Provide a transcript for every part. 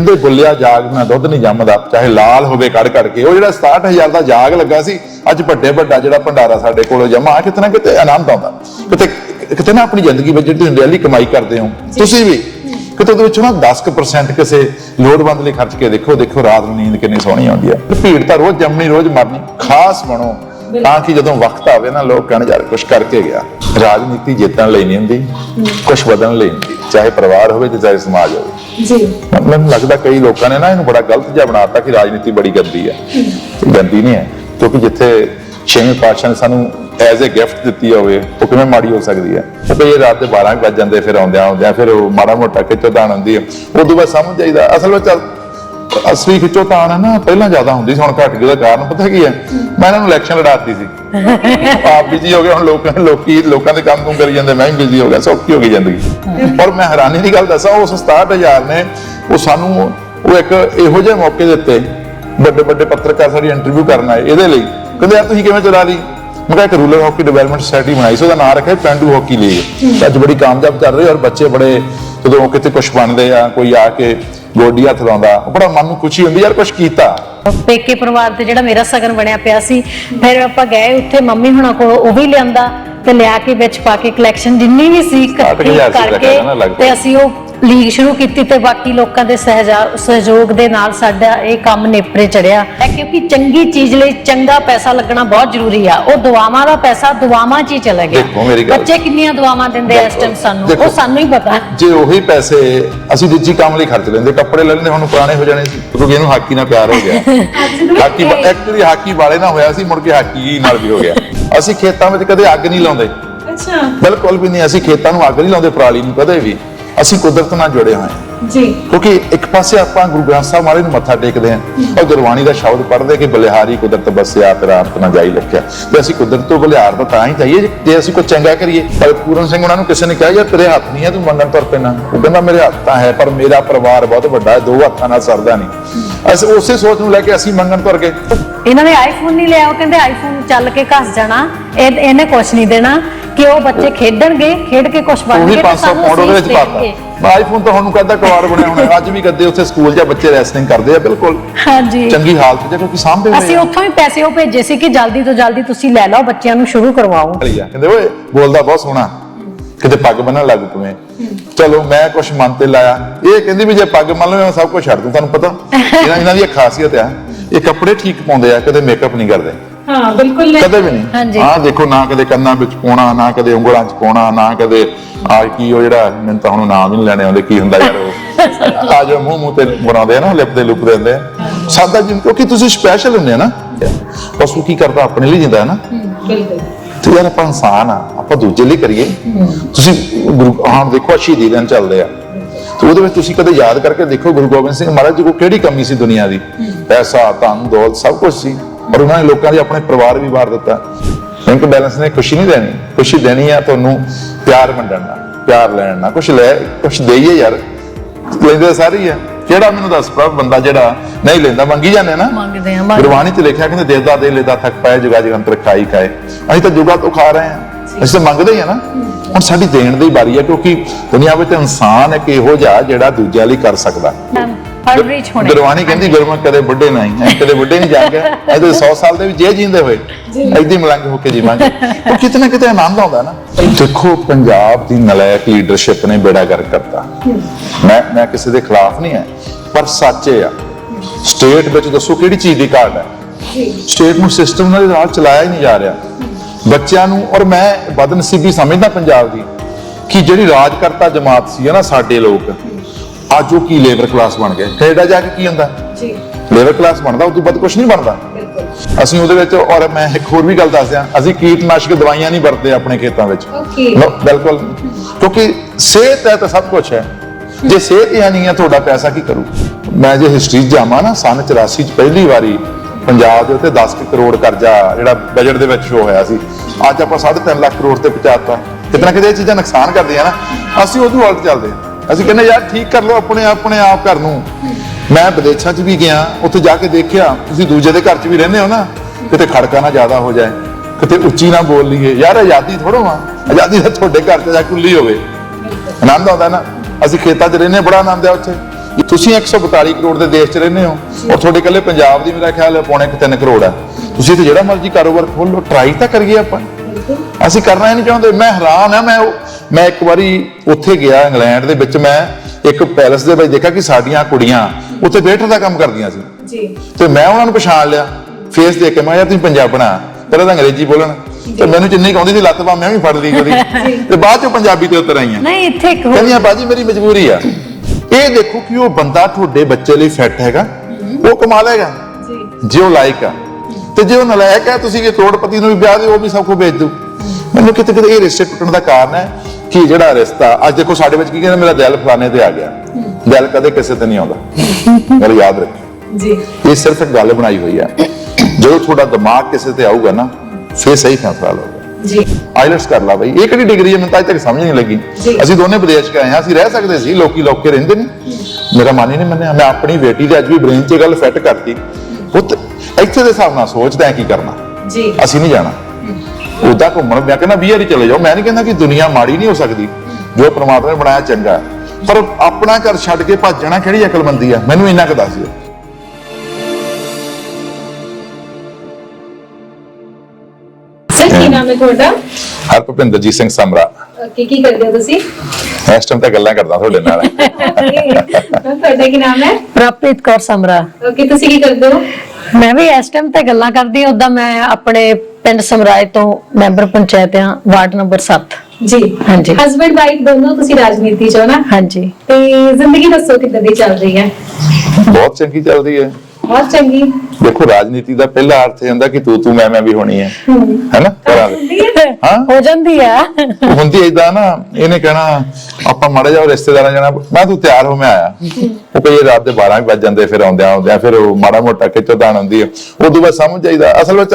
ਕਹਿੰਦੇ ਗੁੱਲਿਆ ਜਾਗ ਨਾ ਦੁੱਧ ਨਹੀਂ ਜੰਮਦਾ ਚਾਹੇ ਲਾਲ ਹੋਵੇ ਕੜ ਕੜ ਕੇ। ਉਹ ਜਿਹੜਾ 67000 ਦਾ ਜਾਗ ਲੱਗਾ ਸੀ ਅੱਜ ਵੱਡੇ ਵੱਡਾ ਜਿਹੜਾ ਭੰਡਾਰਾ ਸਾਡੇ ਕੋਲ ਜਮਾ ਕਿਤੇ ਨਾ ਕਿਤੇ ਆਨੰਦ ਆਉਂਦਾ ਕਿਤੇ ਕਿਤੇ ਨਾ ਆਪਣੀ ਜ਼ਿੰਦਗੀ ਵਿੱਚ ਜਿਹੜੀ ਡੇਲੀ ਕਮਾਈ ਕਰਦੇ ਹੋ ਤੁਸੀਂ ਵੀ ਕਿਤੇ ਉਹਦੇ ਵਿੱਚੋਂ ਨਾ 10% ਕਿਸੇ ਲੋੜਵੰਦ ਲਈ ਖਰਚ ਕੇ ਦੇਖੋ ਦੇਖੋ ਰਾਤ ਨੂੰ ਨੀਂਦ ਕਿੰਨੀ ਸੋਹਣੀ ਆਉਂਦੀ ਹੈ ਭੀੜ ਤਾਂ ਰੋਜ਼ ਜੰਮਣੀ ਰੋਜ਼ ਮਰਨੀ। ਖਾਸ ਬਣੋ। ਤਾਂ ਕਿ ਜਦੋਂ ਵਕਤ ਆਵੇ ਨਾ ਲੋਕ ਕਹਿਣ ਯਾਰ ਕੁਛ ਕਰਕੇ ਗਿਆ। ਰਾਜਨੀਤੀ ਜਿੱਤਣ ਲਈ ਨਹੀਂ ਹੁੰਦੀ ਕੁਛ ਬਦਲਣ ਲਈ ਹੁੰਦੀ। ਚਾਹੇ ਪਰਿਵਾਰ ਹੋਵੇ ਤੇ ਚਾਹੇ ਸਮਾਜ ਹੋਵੇ। ਜੀ। ਮੈਨੂੰ ਲੱਗਦਾ ਕਈ ਲੋਕਾਂ ਨੇ ਨਾ ਇਹਨੂੰ ਬੜਾ ਗਲਤ ਜਿਹਾ ਬਣਾਤਾ ਕਿ ਰਾਜਨੀਤੀ ਬੜੀ ਗੰਦੀ ਹੈ। ਗੰਦੀ ਨਹੀਂ ਹੈ ਕਿਉਂਕਿ ਜਿੱਥੇ ਛੇਵੇਂ ਪਾਤਸ਼ਾਹ ਨੇ ਸਾਨੂੰ ਐਜ਼ ਅ ਗਿਫਟ ਦਿੱਤੀ ਹੋਵੇ ਉਹ ਕਿਵੇਂ ਮਾੜੀ ਹੋ ਸਕਦੀ ਹੈ? ਇਹ ਰਾਤ ਦੇ 12 ਵੱਜ ਜਾਂਦੇ ਫਿਰ ਆਉਂਦਿਆਂ ਆਉਂਦਿਆਂ ਫਿਰ ਉਹ ਮਾੜਾ ਮੋਟਾ ਖਿੱਚੋਤਾਣ ਹੁੰਦੀ ਹੈ ਉਦੋਂ ਬਾਅਦ ਸਮਝ ਜਾਈਦਾ ਅਸਲ ਵਿੱਚ ਅਸਲੀ ਖਿੱਚੋਤਾਣ ਹੈ ਨਾ ਪਹਿਲਾਂ ਜ਼ਿਆਦਾ ਹੁੰਦੀ ਸੀ, ਹੁਣ ਘਟ ਗਈ ਉਹਦਾ ਕਾਰਨ ਪਤਾ ਕੀ ਹੈ? ਮੈਂ ਇਹਨਾਂ ਨੂੰ ਇਲੈਕਸ਼ਨ ਲੜਾਤੀ ਸੀ। ਆਪ ਬਿਜ਼ੀ ਹੋ ਗਏ, ਹੁਣ ਲੋਕਾਂ, ਲੋਕੀ, ਲੋਕਾਂ ਦੇ ਕੰਮ ਕੁਮ ਕਰੀ ਜਾਂਦੇ, ਮੈਂ ਵੀ ਬਿਜ਼ੀ ਹੋ ਗਿਆ, ਸੌਖੀ ਹੋ ਗਈ ਜ਼ਿੰਦਗੀ। ਔਰ ਮੈਂ ਹੈਰਾਨੀ ਦੀ ਗੱਲ ਦੱਸਾਂ, ਉਸ 67000 ਨੇ, ਉਹ ਸਾਨੂੰ, ਉਹ ਇੱਕ ਇਹੋ ਜਿਹੇ ਮੌਕੇ ਦਿੱਤੇ ਵੱਡੇ ਵੱਡੇ ਪੱਤਰਕਾਰ ਸਾਡੀ ਇੰਟਰਵਿਊ ਕਰਨ ਆਏ, ਇਹਦੇ ਲਈ। ਕਹਿੰਦੇ, ਯਾਰ ਤੁਸੀਂ ਕਿਵੇਂ ਚਲਾ ਲਈ? ਮੈਂ ਕਿਹਾ, ਇੱਕ ਰੂਰਲ ਹਾਕੀ ਡਿਵੈਲਪਮੈਂਟ ਸੋਸਾਇਟੀ ਬਣਾਈ ਸੀ, ਉਹਦਾ ਨਾਮ ਰੱਖਿਆ ਪੈਂਡੂ ਹਾਕੀ ਲੀਗ ਅੱਜ ਬੜੀ ਕਾਮਯਾਬ ਚੱਲ ਰਹੀ ਔਰ ਬੱਚੇ ਬੜੇ ਜਦੋਂ ਕਿਤੇ ਕੁਝ ਬਣਦੇ ਆ ਕੋਈ ਆ ਕੇ ਗੋਡੀ ਹੱਥ ਲਾਉਂਦਾ ਬੜਾ ਮਨ ਨੂੰ ਖੁਸ਼ੀ ਹੁੰਦੀ ਯਾਰ ਕੁਝ ਕੀਤਾ ਪੇਕੇ ਪਰਿਵਾਰ ਤੇ ਜਿਹੜਾ ਮੇਰਾ ਸਗਨ ਬਣਿਆ ਪਿਆ ਸੀ ਫਿਰ ਆਪਾਂ ਗਏ ਉੱਥੇ ਮੰਮੀ ਹੁਣਾਂ ਕੋਲ ਉਹ ਵੀ ਲਿਆਂਦਾ ਤੇ ਲਿਆ ਕੇ ਵਿੱਚ ਪਾ ਕੇ ਕਲੈਕਸ਼ਨ ਜਿੰਨੀ ਵੀ ਸੀ ਇਕੱਠੀ 60,000 ਸੀ ਕਰਕੇ। ਤੇ ਅਸੀਂ ਉਹ ਲੀਗ ਸ਼ੁਰੂ ਕੀਤੀ ਤੇ ਬਾਕੀ ਲੋਕਾਂ ਦੇ ਸਹਿਯੋਗ ਦੇ ਨਾਲ ਸਾਡਾ ਇਹ ਕੰਮ ਨੇਪਰੇ ਚੜਿਆ। ਕਿਉਂਕਿ ਚੰਗੀ ਚੀਜ਼ ਲਈ ਚੰਗਾ ਪੈਸਾ ਲੱਗਣਾ ਬਹੁਤ ਜ਼ਰੂਰੀ ਆ। ਉਹ ਦੁਆਵਾਂ ਦਾ ਪੈਸਾ ਦੁਆਵਾਂ 'ਚ ਹੀ ਚਲਾ ਗਿਆ। ਦੇਖੋ ਮੇਰੀ ਗੱਲ- ਬੱਚੇ ਕਿੰਨੀਆਂ ਦੁਆਵਾਂ ਦਿੰਦੇ ਆ ਇਸ ਟਾਈਮ ਸਾਨੂੰ। ਉਹ ਸਾਨੂੰ ਹੀ ਪਤਾ। ਜੇ ਉਹੀ ਪੈਸੇ ਅਸੀਂ ਦੂਜੀ ਕੰਮ ਲਈ ਖਰਚ ਲੈਂਦੇ ਕੱਪੜੇ ਲੈ ਲੈਂਦੇ ਹੁਣ ਪੁਰਾਣੇ ਹੋ ਜਾਣੇ ਸੀ। ਕਿਉਂਕਿ ਇਹਨੂੰ ਹਾਕੀ ਨਾਲ ਪਿਆਰ ਹੋ ਗਿਆ। ਹਾਕੀ ਐਕਚੁਅਲੀ ਹਾਕੀ ਵਾਲੇ ਨਾਲ ਹੋਇਆ ਸੀ ਮੁੜ ਕੇ ਹਾਕੀ ਨਾਲ ਵੀ ਹੋ ਗਿਆ। ਅਸੀਂ ਖੇਤਾਂ ਵਿੱਚ ਕਦੇ ਅੱਗ ਨਹੀਂ ਲਾਉਂਦੇ। ਅੱਛਾ। ਬਿਲਕੁਲ ਵੀ ਨਹੀਂ ਅਸੀਂ ਖੇਤਾਂ ਨੂੰ ਅੱਗ ਨਹੀਂ ਲਾਉਂਦੇ ਪਰਾਲੀ ਨੂੰ ਕਦੇ ਵੀ। ਅਸੀਂ ਕੁਦਰਤ ਨਾਲ ਜੁੜੇ ਹੋਏ ਹਾਂ। ਜੀ। ਕਿਉਂਕਿ ਇੱਕ ਪਾਸੇ ਆਪਾਂ ਗੁਰੂ ਗ੍ਰੰਥ ਸਾਹਿਬ ਵਾਲੇ ਨੂੰ ਮੱਥਾ ਟੇਕਦੇ ਹਾਂ ਔਰ ਗੁਰਬਾਣੀ ਦਾ ਸ਼ਬਦ ਪੜ੍ਹਦੇ ਕਿ ਬਲਿਹਾਰੀ ਕੁਦਰਤ ਬਸਿਆ ਤੇਰਾ ਅੰਤ ਨਾ ਜਾਈ ਰੱਖਿਆ ਤੇ ਅਸੀਂ ਕੁਦਰਤ ਤੋਂ ਬਲਿਹਾਰ ਦਾ ਤਾਂ ਹੀ ਚਾਹੀਏ ਜੇ- ਅਸੀਂ ਕੋਈ ਚੰਗਾ ਕਰੀਏ। ਪਰ ਪੂਰਨ ਸਿੰਘ ਉਹਨਾਂ ਨੂੰ ਕਿਸੇ ਨੇ ਕਿਹਾ ਯਾਰ ਤੇਰੇ ਹੱਥ ਨਹੀਂ ਹੈ ਤੂੰ ਮੰਗਣ ਤੁਰ ਪੈਣਾ ਉਹ ਕਹਿੰਦਾ ਮੇਰੇ ਹੱਥ ਤਾਂ ਹੈ ਪਰ ਮੇਰਾ ਪਰਿਵਾਰ ਬਹੁਤ ਵੱਡਾ ਹੈ ਦੋ ਹੱਥਾਂ ਨਾਲ ਸਰਦਾ ਨਹੀਂ। ਅਸੀਂ ਉਸੇ ਸੋਚ ਨੂੰ ਲੈ ਕੇ ਅਸੀਂ ਮੰਗਣ ਤੁਰ ਗਏ। ਇਹਨਾਂ ਨੇ ਆਈਫੋਨ ਨਹੀਂ ਲਿਆ ਉਹ ਕਹਿੰਦੇ ਆਈਫੋਨ ਚੱਲ ਕੇ ਘਸ ਜਾਣਾ ਇਹ ਇਹਨੇ ਕੁਝ ਨਹੀਂ ਦੇਣਾ। ਕਿ ਉਹ ਬੱਚੇ ਖੇਡਣਗੇ? ਖੇਡ ਕੇ ਕੁਝ ਉਹੀ ਬਣਨਗੇ ਤੇ 500 ਸਾਨੂੰ ਪਾਉਂਡ ਉਹਦੇ ਵਿੱਚ ਪਾਤਾ। ਆਈਫੋਨ ਤਾਂ ਹੁਣ ਕਹਿੰਦਾ ਕਵਾਰ ਬਣਿਆ ਹੋਣਾ। ਅੱਜ ਵੀ ਕਦੇ ਉੱਥੇ ਸਕੂਲ 'ਚ ਬੱਚੇ ਰੈਸਲਿੰਗ ਕਰਦੇ ਆ ਬਿਲਕੁਲ। ਹਾਂਜੀ। ਚੰਗੀ ਹਾਲਤ 'ਚ ਕਿਉਂਕਿ ਸਾਹਮਣੇ ਅਸੀਂ ਉੱਥੋਂ ਹੀ ਪੈਸੇ ਉਹ ਭੇਜੇ ਸੀ ਕਿ ਜਲਦੀ ਤੋਂ ਜਲਦੀ ਤੁਸੀਂ ਲੈ ਲਓ ਬੱਚਿਆਂ ਨੂੰ ਸ਼ੁਰੂ ਕਰਵਾਓ। ਆ ਕਹਿੰਦੇ ਓਏ ਬੋਲਦਾ ਬਹੁਤ ਸੋਹਣਾ। ਕਿਤੇ ਪੱਗ ਬੰਨਣ ਲੱਗ ਪਵੇਂ। ਚਲੋ ਮੈਂ ਕੁਛ ਮਨ ਤੇ ਲਾਇਆ। ਇਹ ਕਹਿੰਦੀ ਵੀ ਜੇ ਪੱਗ ਮੰਨ ਲਓ ਮੈਂ ਸਭ ਕੁਝ ਛੱਡ ਦੂੰ ਤੁਹਾਨੂੰ ਪਤਾ। ਇਹਨਾਂ ਇਹਨਾਂ ਦੀ ਇਹ ਖਾਸੀਅਤ ਆ। ਇਹ ਕੱਪੜੇ ਠੀਕ ਪਾਉਂਦੇ ਆ ਕਦੇ ਮੇਕਅਪ ਨਹੀਂ ਕਰਦੇ। ਹਾਂ ਬਿਲਕੁਲ ਨਹੀਂ। ਕਦੇ ਵੀ ਨਹੀਂ। ਆਹ ਦੇਖੋ ਨਾ ਕਦੇ ਕੰਨਾਂ ਵਿੱਚ ਪਾਉਣਾ ਨਾ ਕਦੇ ਉਂਗਲਾਂ 'ਚ ਪਾਉਣਾ ਨਾ ਕਦੇ ਆ ਕੀ ਉਹ ਜਿਹੜਾ ਮੈਨੂੰ ਤਾਂ ਹੁਣ ਨਾਮ ਹੀ ਨਹੀਂ ਲੈਣੇ ਆਉਂਦੇ ਕੀ ਹੁੰਦਾ ਯਾਰ ਉਹ। ਆ ਜੋ ਮੂੰਹ ਮੂੰਹ ਤੇ ਬਣਾਉਂਦੇ ਆ ਨਾ ਲਿਪ ਦੇ ਲੁਕ ਦਿੰਦੇ ਆ। ਸਾਦਾ ਜਿਵੇਂ ਕਿਉਂਕਿ ਤੁਸੀਂ ਸਪੈਸ਼ਲ ਹੁੰਦੇ ਆ ਨਾ। ਪਸ਼ੂ ਕੀ ਕਰਦਾ ਆਪਣੇ ਲਈ ਜਿੰਦਾ ਹੈ ਨਾ। ਬਿਲਕੁਲ। ਤੇ ਯਾਰ ਆਪਾਂ ਇਨਸਾਨ ਆ ਆਪਾਂ ਦੂਜੇ ਲਈ ਕਰੀਏ। ਤੁਸੀਂ ਗੁਰੂ ਹਾਂ ਦੇਖੋ ਸ਼ਹੀਦੀ ਦਿਨ ਚੱਲਦੇ ਆ। ਤੇ ਉਹਦੇ ਵਿੱਚ ਤੁਸੀਂ ਕਦੇ ਯਾਦ ਕਰਕੇ ਦੇਖੋ ਗੁਰੂ ਗੋਬਿੰਦ ਸਿੰਘ ਮਹਾਰਾਜ ਜੀ ਕੋਲ ਕਿਹੜੀ ਕਮੀ ਸੀ ਦੁਨੀਆ ਦੀ? ਪੈਸਾ ਧਨ ਦੌਲਤ ਸਭ ਕੁਝ ਸੀ। ਔਰ ਉਹਨਾਂ ਨੇ ਲੋਕਾਂ ਦੇ ਆਪਣੇ ਪਰਿਵਾਰ ਵੀ ਵਾਰ ਦਿੱਤਾ। ਬੈਂਕ ਬੈਲੈਂਸ ਨੇ ਖੁਸ਼ੀ ਨਹੀਂ ਦੇਣੀ। ਖੁਸ਼ੀ ਦੇਣੀ ਆ ਤੁਹਾਨੂੰ ਪਿਆਰ ਵੰਡਣ ਨਾਲ ਪਿਆਰ ਲੈਣ ਨਾਲ। ਕੁਝ ਲੈ ਕੁਝ ਦੇਈਏ ਯਾਰ। ਲੈਂਦੇ ਸਾਰੇ ਆ। ਕਿਹੜਾ ਮੈਨੂੰ ਦੱਸ ਪ੍ਰਭ ਬੰਦਾ ਜਿਹੜਾ ਨਹੀਂ ਲੈਂਦਾ ਮੰਗੀ ਜਾਂਦੇ ਨਾ। ਮੰਗਦੇ ਆ ਗੁਰਬਾਣੀ ਚ ਲਿਖਿਆ ਕਹਿੰਦੇ ਦੇਦਾ ਦੇ ਲੈਦਾ ਥੱਕ ਪਾਏ ਜੁਗਾ ਜਗੰਤਰ ਖਾਈ ਖਾਏ। ਅਸੀਂ ਤਾਂ ਜੁਗਾ ਤੋਂ ਖਾ ਰਹੇ ਹਾਂ ਅਸੀਂ ਤਾਂ ਮੰਗਦੇ ਹੀ ਆ ਨਾ। ਹੁਣ ਸਾਡੀ ਦੇਣ ਦੀ ਵਾਰੀ ਹੈ ਕਿਉਂਕਿ ਦੁਨੀਆ ਵਿੱਚ ਇਨਸਾਨ ਇੱਕ ਇਹੋ ਜਿਹਾ ਜਿਹੜਾ ਦੂਜਿਆਂ ਲਈ ਕਰ ਸਕਦਾ। ਫਰਵਰੀ ਚ ਹੋਣੇ। ਗੁਰਬਾਣੀ ਕਹਿੰਦੀ ਗੁਰਮੁਖ ਕਦੇ ਬੁੱਢੇ ਨਹੀਂ ਐ ਕਦੇ ਬੁੱਢੇ ਨਹੀਂ ਜਾ ਗਿਆ ਇਹ ਤਾਂ 100 ਸਾਲ ਦੇ ਵੀ ਜੇ ਜੀਂਦੇ ਹੋਏ। ਐਦੀ ਮਲੰਗ ਹੋ ਕੇ ਜੀਵਾਂਗੇ। ਉਹ ਕਿਤੇ ਨਾ ਕਿਤੇ ਆਨੰਦ ਆਉਂਦਾ ਨਾ। ਦੇਖੋ ਪੰਜਾਬ ਦੀ ਨਲਾਇਕ ਲੀਡਰਸ਼ਿਪ ਨੇ ਬੇੜਾ ਗਰਕ ਕਰਤਾ। ਮੈਂ ਮੈਂ ਕਿਸੇ ਦੇ ਖਿਲਾਫ ਨਹੀਂ ਹੈ ਪਰ ਸੱਚ ਆ। ਸਟੇਟ ਵਿੱਚ ਦੱਸੋ ਕਿਹੜੀ ਚੀਜ਼ ਦੀ ਘਾਟ ਹੈ। ਸਟੇਟ ਨੂੰ ਸਿਸਟਮ ਨਾਲ ਨਾਲ ਚਲਾਇਆ ਹੀ ਨਹੀਂ ਜਾ ਰਿਹਾ। ਬੱਚਿਆਂ ਨੂੰ ਔਰ ਮੈਂ ਬਦਨਸੀਬੀ ਸਮਝਦਾ ਪੰਜਾਬ ਦੀ ਕਿ ਜਿਹੜੀ ਰਾਜਕਰਤਾ ਜਮਾਤ ਸੀ ਨਾ ਸਾਡੇ ਲੋਕ ਅੱਜ ਉਹ ਕੀ ਲੇਬਰ ਕਲਾਸ ਬਣ ਗਏ? ਕੈਨੇਡਾ ਜਾ ਕੇ ਕੀ ਹੁੰਦਾ? ਜੀ। ਲੇਬਰ ਕਲਾਸ ਬਣਦਾ ਉਸ ਤੋਂ ਬਾਅਦ ਕੁਝ ਨਹੀਂ ਬਣਦਾ? ਬਿਲਕੁਲ। ਅਸੀਂ ਉਹਦੇ ਵਿੱਚ ਔਰ ਮੈਂ ਇੱਕ ਹੋਰ ਵੀ ਗੱਲ ਦੱਸ ਦਿਆਂ ਅਸੀਂ ਕੀਟਨਾਸ਼ਕ ਦਵਾਈਆਂ ਨਹੀਂ ਵਰਤਦੇ ਆਪਣੇ ਖੇਤਾਂ ਵਿੱਚ. ਲੋ, ਬਿਲਕੁਲ। ਕਿਉਂਕਿ ਸਿਹਤ ਹੈ ਤਾਂ ਸਭ ਕੁਝ ਹੈ। ਜੇ ਸਿਹਤ ਹੀ ਨਹੀਂ ਹੈ ਤੁਹਾਡਾ ਪੈਸਾ ਕੀ ਕਰੂ? ਮੈਂ ਜੇ ਹਿਸਟਰੀ ਜਾਵਾਂ ਨਾ ਸਨ 84 ਚ ਪਹਿਲੀ ਵਾਰੀ ਪੰਜਾਬ ਦੇ ਉੱਤੇ 10 ਕੁ ਕਰੋੜ ਕਰਜ਼ਾ ਜਿਹੜਾ ਬਜਟ ਦੇ ਵਿੱਚ ਸ਼ੋ ਹੋਇਆ ਸੀ। ਅੱਜ ਆਪਾਂ 3.5 ਲੱਖ ਕਰੋੜ ਤੇ ਪਹੁੰਚਾਤਾ ਕਿਤਨਾ ਕਿਤੇ ਇਹ ਚੀਜ਼ਾਂ ਨੁਕਸਾਨ ਕਰਦੀਆਂ ਨਾ। ਅਸੀਂ ਉਹਦੇ ਉਲਟ ਚੱਲਦੇ ਹਾਂ। ਅਸੀਂ ਕਹਿੰਦੇ ਯਾਰ ਠੀਕ ਕਰ ਲਓ ਆਪਣੇ ਆਪਣੇ ਆਪ ਘਰ ਨੂੰ। ਮੈਂ ਵਿਦੇਸ਼ਾਂ 'ਚ ਵੀ ਗਿਆ ਉੱਥੇ ਜਾ ਕੇ ਦੇਖਿਆ ਤੁਸੀਂ ਦੂਜੇ ਦੇ ਘਰ 'ਚ ਵੀ ਰਹਿੰਦੇ ਹੋ ਨਾ ਕਿਤੇ ਖੜਕਾ ਨਾ ਜ਼ਿਆਦਾ ਹੋ ਜਾਏ ਕਿਤੇ ਉੱਚੀ ਨਾ ਬੋਲ ਲਈਏ। ਯਾਰ ਆਜ਼ਾਦੀ ਥੋੜੋ ਆ ਆਜ਼ਾਦੀ ਤਾਂ ਤੁਹਾਡੇ ਘਰ 'ਚ ਜਾ ਕੇ ਹੋਵੇ। ਆਨੰਦ ਆਉਂਦਾ ਨਾ ਅਸੀਂ ਖੇਤਾਂ 'ਚ ਰਹਿੰਦੇ ਹਾਂ, ਬੜਾ ਆਨੰਦ ਆ ਉੱਥੇ। ਤੁਸੀਂ 142 ਕਰੋੜ ਦੇ ਦੇਸ਼ 'ਚ ਰਹਿੰਦੇ ਹੋ ਔਰ ਤੁਹਾਡੇ ਇਕੱਲੇ ਪੰਜਾਬ ਦੀ ਮੇਰਾ ਖਿਆਲ ਹੈ ਪੌਣੇ 3 ਕਰੋੜ ਹੈ। ਤੁਸੀਂ ਤੇ ਜਿਹੜਾ ਮਰਜ਼ੀ ਕਾਰੋਬਾਰ ਖੋਲੋ ਟਰਾਈ ਤਾਂ ਕਰੀਏ ਆਪਾਂ। ਅਸੀਂ ਕਰਨਾ ਹੀ ਨਹੀਂ ਚਾਹੁੰਦੇ ਮੈਂ ਹੈਰਾਨ ਆ ਮੈਂ ਉਹ- ਮੈਂ ਇੱਕ ਵਾਰੀ ਉੱਥੇ ਗਿਆ ਇੰਗਲੈਂਡ ਦੇ ਵਿੱਚ ਮੈਂ ਇੱਕ ਪੈਲਸ ਦੇ ਵਿੱਚ ਦੇਖਿਆ ਕਿ ਸਾਡੀਆਂ ਕੁੜੀਆਂ ਉੱਥੇ ਵੇਟਰ ਦਾ ਕੰਮ ਕਰਦੀਆਂ ਸੀ। ਜੀ। ਤੇ ਮੈਂ ਉਹਨਾਂ ਨੂੰ ਪਛਾਣ ਲਿਆ ਫੇਸ ਦੇਖ ਕੇ ਮੈਂ ਯਾਰ ਤੁਸੀਂ ਪੰਜਾਬਣਾ ਪਹਿਲਾਂ ਤਾਂ ਅੰਗਰੇਜ਼ੀ ਬੋਲਣ। ਤੇ ਮੈਨੂੰ ਜਿੰਨੀ ਕਹੁੰਦੀ ਸੀ ਲੱਤ ਬਾਹ ਮੈਂ ਵੀ ਫੜ ਲਈ ਉਹਦੀ ਤੇ ਬਾਅਦ ਚੋਂ ਪੰਜਾਬੀ ਤੇ ਉਤਰ ਆਈਆਂ। ਨਹੀਂ ਇੱਥੇ ਇੱਕ ਹੋਰ ਕਹਿੰਦੀਆਂ ਬਾਜੀ ਮੇਰੀ ਮਜਬੂਰੀ ਆ। ਇਹ ਦੇਖੋ ਕਿ ਉਹ ਬੰਦਾ ਤੁਹਾਡੇ ਬੱਚੇ ਲਈ ਫਿੱਟ ਹੈਗਾ। ਉਹ ਕਮਾ ਲੇਗਾ ਜੀ। ਜੇ ਉਹ ਲਾਇਕ ਆ। ਤੇ ਜੇ ਉਹ ਨਲਾਇਕ ਹੈ ਤੁਸੀਂ ਕਿ ਕਰੋੜਪਤੀ ਨੂੰ ਵੀ ਵਿਆਹ ਦਿਓ ਉਹ ਵੀ ਸਭ ਕੁਝ ਵੇਚ ਦਿਓ। ਮੈਨੂੰ ਕਿਤੇ ਕਿਤੇ ਇਹ ਰਿਸ਼ਤੇ ਟੁੱਟਣ ਦਾ ਕਾਰਨ ਹੈ। ਕਿ ਜਿਹੜਾ ਰਿਸ਼ਤਾ ਅੱਜ ਦੇਖੋ ਸਾਡੇ ਵਿੱਚ ਕੀ ਕਹਿੰਦੇ ਮੇਰਾ ਦਿਲ ਫਲਾਣੇ ਤੇ ਆ ਗਿਆ। ਦਿਲ ਕਦੇ ਕਿਸੇ ਤੇ ਨਹੀਂ ਆਉਂਦਾ। ਗੱਲ ਯਾਦ ਰੱਖੋ ਜੀ। ਇਹ ਸਿਰਫ ਇੱਕ ਗੱਲ ਬਣਾਈ ਹੋਈ ਹੈ। ਜਦੋਂ ਤੁਹਾਡਾ ਦਿਮਾਗ ਕਿਸੇ ਤੇ ਆਊਗਾ ਨਾ ਫਿਰ ਸਹੀ ਫੈਸਲਾ ਲਓਗੇ। ਜੀ। ਆਈਲੈਟਸ ਕਰ ਲਾ ਬਈ। ਇਹ ਕਿਹੜੀ ਡਿਗਰੀ ਹੈ? ਮੈਨੂੰ ਤਾਂ ਅਜੇ ਤੱਕ ਸਮਝ ਨਹੀਂ ਲੱਗੀ। ਅਸੀਂ ਦੋਨੇ ਵਿਦੇਸ਼ ਗਏ ਹਾਂ ਅਸੀਂ ਰਹਿ ਸਕਦੇ ਸੀ ਲੋਕੀ ਲੋਕ ਕੇ ਰਹਿੰਦੇ ਨਹੀਂ ਮੇਰਾ ਮਨ ਹੀ ਨਹੀਂ ਮੰਨਿਆ। ਮੈਂ ਆਪਣੀ ਬੇਟੀ ਦੇ ਅੱਜ ਵੀ ਬ੍ਰੇਨ 'ਚ ਗੱਲ ਫਿੱਟ ਕਰਤੀ। ਪੁੱਤ ਇੱਥੇ ਦੇ ਹਿਸਾਬ ਨਾਲ ਸੋਚਦਾ ਕੀ ਕਰਨਾ। ਜੀ। ਅਸੀਂ ਨਹੀਂ ਜਾਣਾ। ਉਦਾਂ ਘੁੰਮਣ। ਮੈਂ ਕਹਿੰਦਾ 20 ਵਾਰੀ ਚਲੇ ਜਾਓ। ਮੈਂ ਨਹੀਂ ਕਹਿੰਦਾ ਕਿ ਦੁਨੀਆ ਮਾੜੀ ਨਹੀਂ ਹੋ ਸਕਦੀ। ਜੋ ਪ੍ਰਮਾਤਮਾ ਨੇ ਬਣਾਇਆ ਚੰਗਾ। ਪਰ ਆਪਣਾ ਘਰ ਛੱਡ ਕੇ ਭੱਜ ਜਾਣਾ ਕਿਹੜੀ ਅਕਲਮੰਦੀ ਆ ਮੈਨੂੰ ਇੰਨਾ ਕੁ ਦੱਸ ਦਿਓ। ਸਰ ਕੀ ਨਾਮ ਹੈ ਤੁਹਾਡਾ? ਹਰਭਿੰਦਰਜੀਤ ਸਿੰਘ ਸਮਰਾ। ਕੀ ਕੀ ਕਰਦੇ ਹੋ ਤੁਸੀਂ? ਇਸ ਟਾਈਮ ਤਾਂ ਗੱਲਾਂ ਕਰਦਾ ਤੁਹਾਡੇ ਨਾਲ। ਤੁਹਾਡਾ ਕੀ ਨਾਮ ਹੈ? ਪ੍ਰਪ੍ਰੀਤ ਕੌਰ ਸਮਰਾ। ਓਕੇ ਤੁਸੀਂ ਕੀ ਕਰਦੇ ਹੋ? ਮੈਂ ਵੀ ਇਸ ਟਾਈਮ ਤੇ ਗੱਲਾਂ ਕਰਦੀ ਹਾਂ ਉਦਾਂ ਮੈਂ ਆਪਣੇ ਪਿੰਡ ਸਮਰਾਏ ਤੋਂ ਮੈਂਬਰ ਪੰਚਾਇਤ ਹਾਂ ਵਾਰਡ ਨੰਬਰ 7 ਜੀ ਹਾਂਜੀ। ਹਸਬੰਡ ਵਾਈਫ ਦੋਨੋਂ ਤੁਸੀਂ ਰਾਜਨੀਤੀ ਚ ਹੋ ਨਾ? ਹਾਂਜੀ। ਤੇ ਜ਼ਿੰਦਗੀ ਦੱਸੋ ਕਿੱਦਾਂ ਦੀ ਚੱਲ ਰਹੀ ਹੈ? ਬਹੁਤ ਚੰਗੀ ਚੱਲਦੀ ਹੈ। ਬਹੁਤ ਚੰਗੀ। ਦੇਖੋ ਰਾਜਨੀਤੀ ਦਾ ਪਹਿਲਾ ਅਰਥ ਇਹ ਹੁੰਦਾ ਕਿ ਤੂੰ ਤੂੰ ਮੈਂ ਮੈਂ ਵੀ ਹੋਣੀ ਹੈ। ਹੈਨਾ? ਦੇ ਹੈ ਹਾਂ? ਜਾਂਦੀ ਆ ਹੁੰਦੀ ਏਦਾਂ ਨਾ ਇਹਨੇ ਕਹਿਣਾ ਆਪਾਂ ਮਾੜਾ ਜਿਹਾ ਰਿਸ਼ਤੇਦਾਰਾਂ ਜਾਣਾ ਮੈਂ ਤੂੰ ਤਿਆਰ ਹੋ ਮੈਂ ਆਇਆ। ਉਹ ਕਈ ਰਾਤ ਦੇ 12 ਵੀ ਵੱਜ ਜਾਂਦੇ ਫਿਰ ਆਉਂਦਿਆਂ ਆਉਂਦਿਆਂ ਫਿਰ ਉਹ ਮਾੜਾ ਮੋਟਾ ਖਿੱਚੋਤਾਣ ਹੁੰਦੀ ਹੈ। ਉਦੋਂ ਬਾਅਦ ਸਮਝ ਜਾਈਦਾ ਅਸਲ ਵਿੱਚ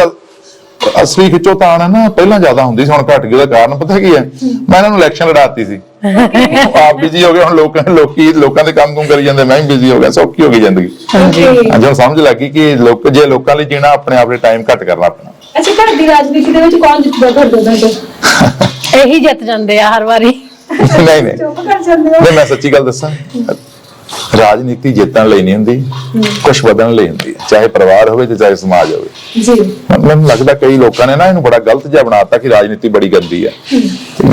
ਅਸਲੀ ਖਿੱਚੋਤਾਣ ਹੈ ਨਾ ਪਹਿਲਾਂ ਜ਼ਿਆਦਾ ਹੁੰਦੀ ਸੀ ਹੁਣ ਘਟ ਗਈ ਉਹਦਾ ਕਾਰਨ ਪਤਾ ਕੀ ਹੈ? ਮੈਂ ਇਹਨਾਂ ਨੂੰ ਇਲੈਕਸ਼ਨ ਲੜਾਤੀ ਸੀ। ਉਹ ਆਪ ਬਿਜ਼ੀ ਹੋ ਗਏ ਹੁਣ ਲੋਕਾਂ ਲੋਕੀ ਲੋਕਾਂ ਦੇ ਕੰਮ ਕੁਮ ਕਰੀ ਜਾਂਦੇ ਮੈਂ ਵੀ ਬਿਜ਼ੀ ਹੋ ਗਿਆ ਸੌਖੀ ਹੋ ਗਈ ਜ਼ਿੰਦਗੀ। ਹਾਂਜੀ. ਅੱਜ ਹੁਣ ਸਮਝ ਲੱਗੀ ਕਿ ਲੋਕ ਜੇ ਲੋਕਾਂ ਲਈ ਜੀਣਾ ਆਪਣੇ ਆਪ ਦੇ ਟਾਈਮ ਘੱਟ ਕਰਨਾ ਆਪਣਾ ਅੱਛਾ ਘਰ ਦੀ ਰਾਜਨੀਤੀ ਦੇ ਵਿੱਚ ਕੌਣ ਜਿੱਤਦਾ ਤੁਹਾਡੇ ਦੋਨਾਂ ਚੋਂ ਇਹੀ ਜਿੱਤ ਜਾਂਦੇ ਆ ਹਰ ਵਾਰੀ। ਨਹੀਂ ਨਹੀਂ। ਚੁੱਪ ਕਰ ਜਾਂਦੇ ਹੋ। ਨਹੀਂ ਮੈਂ ਸੱਚੀ ਗੱਲ ਦੱਸਾਂ ਰਾਜਨੀਤੀ ਜਿੱਤਣ ਲਈ ਨਹੀਂ ਹੁੰਦੀ ਕੁਝ ਵਧਣ ਲਈ ਹੁੰਦੀ ਹੈ ਚਾਹੇ ਪਰਿਵਾਰ ਹੋਵੇ ਤੇ ਚਾਹੇ ਸਮਾਜ ਹੋਵੇ। ਜੀ। ਮੈਨੂੰ ਲੱਗਦਾ ਕਈ ਲੋਕਾਂ ਨੇ ਨਾ ਇਹਨੂੰ ਬੜਾ ਗਲਤ ਜਿਹਾ ਬਣਾਤਾ ਕਿ ਰਾਜਨੀਤੀ ਬੜੀ ਗੰਦੀ ਹੈ।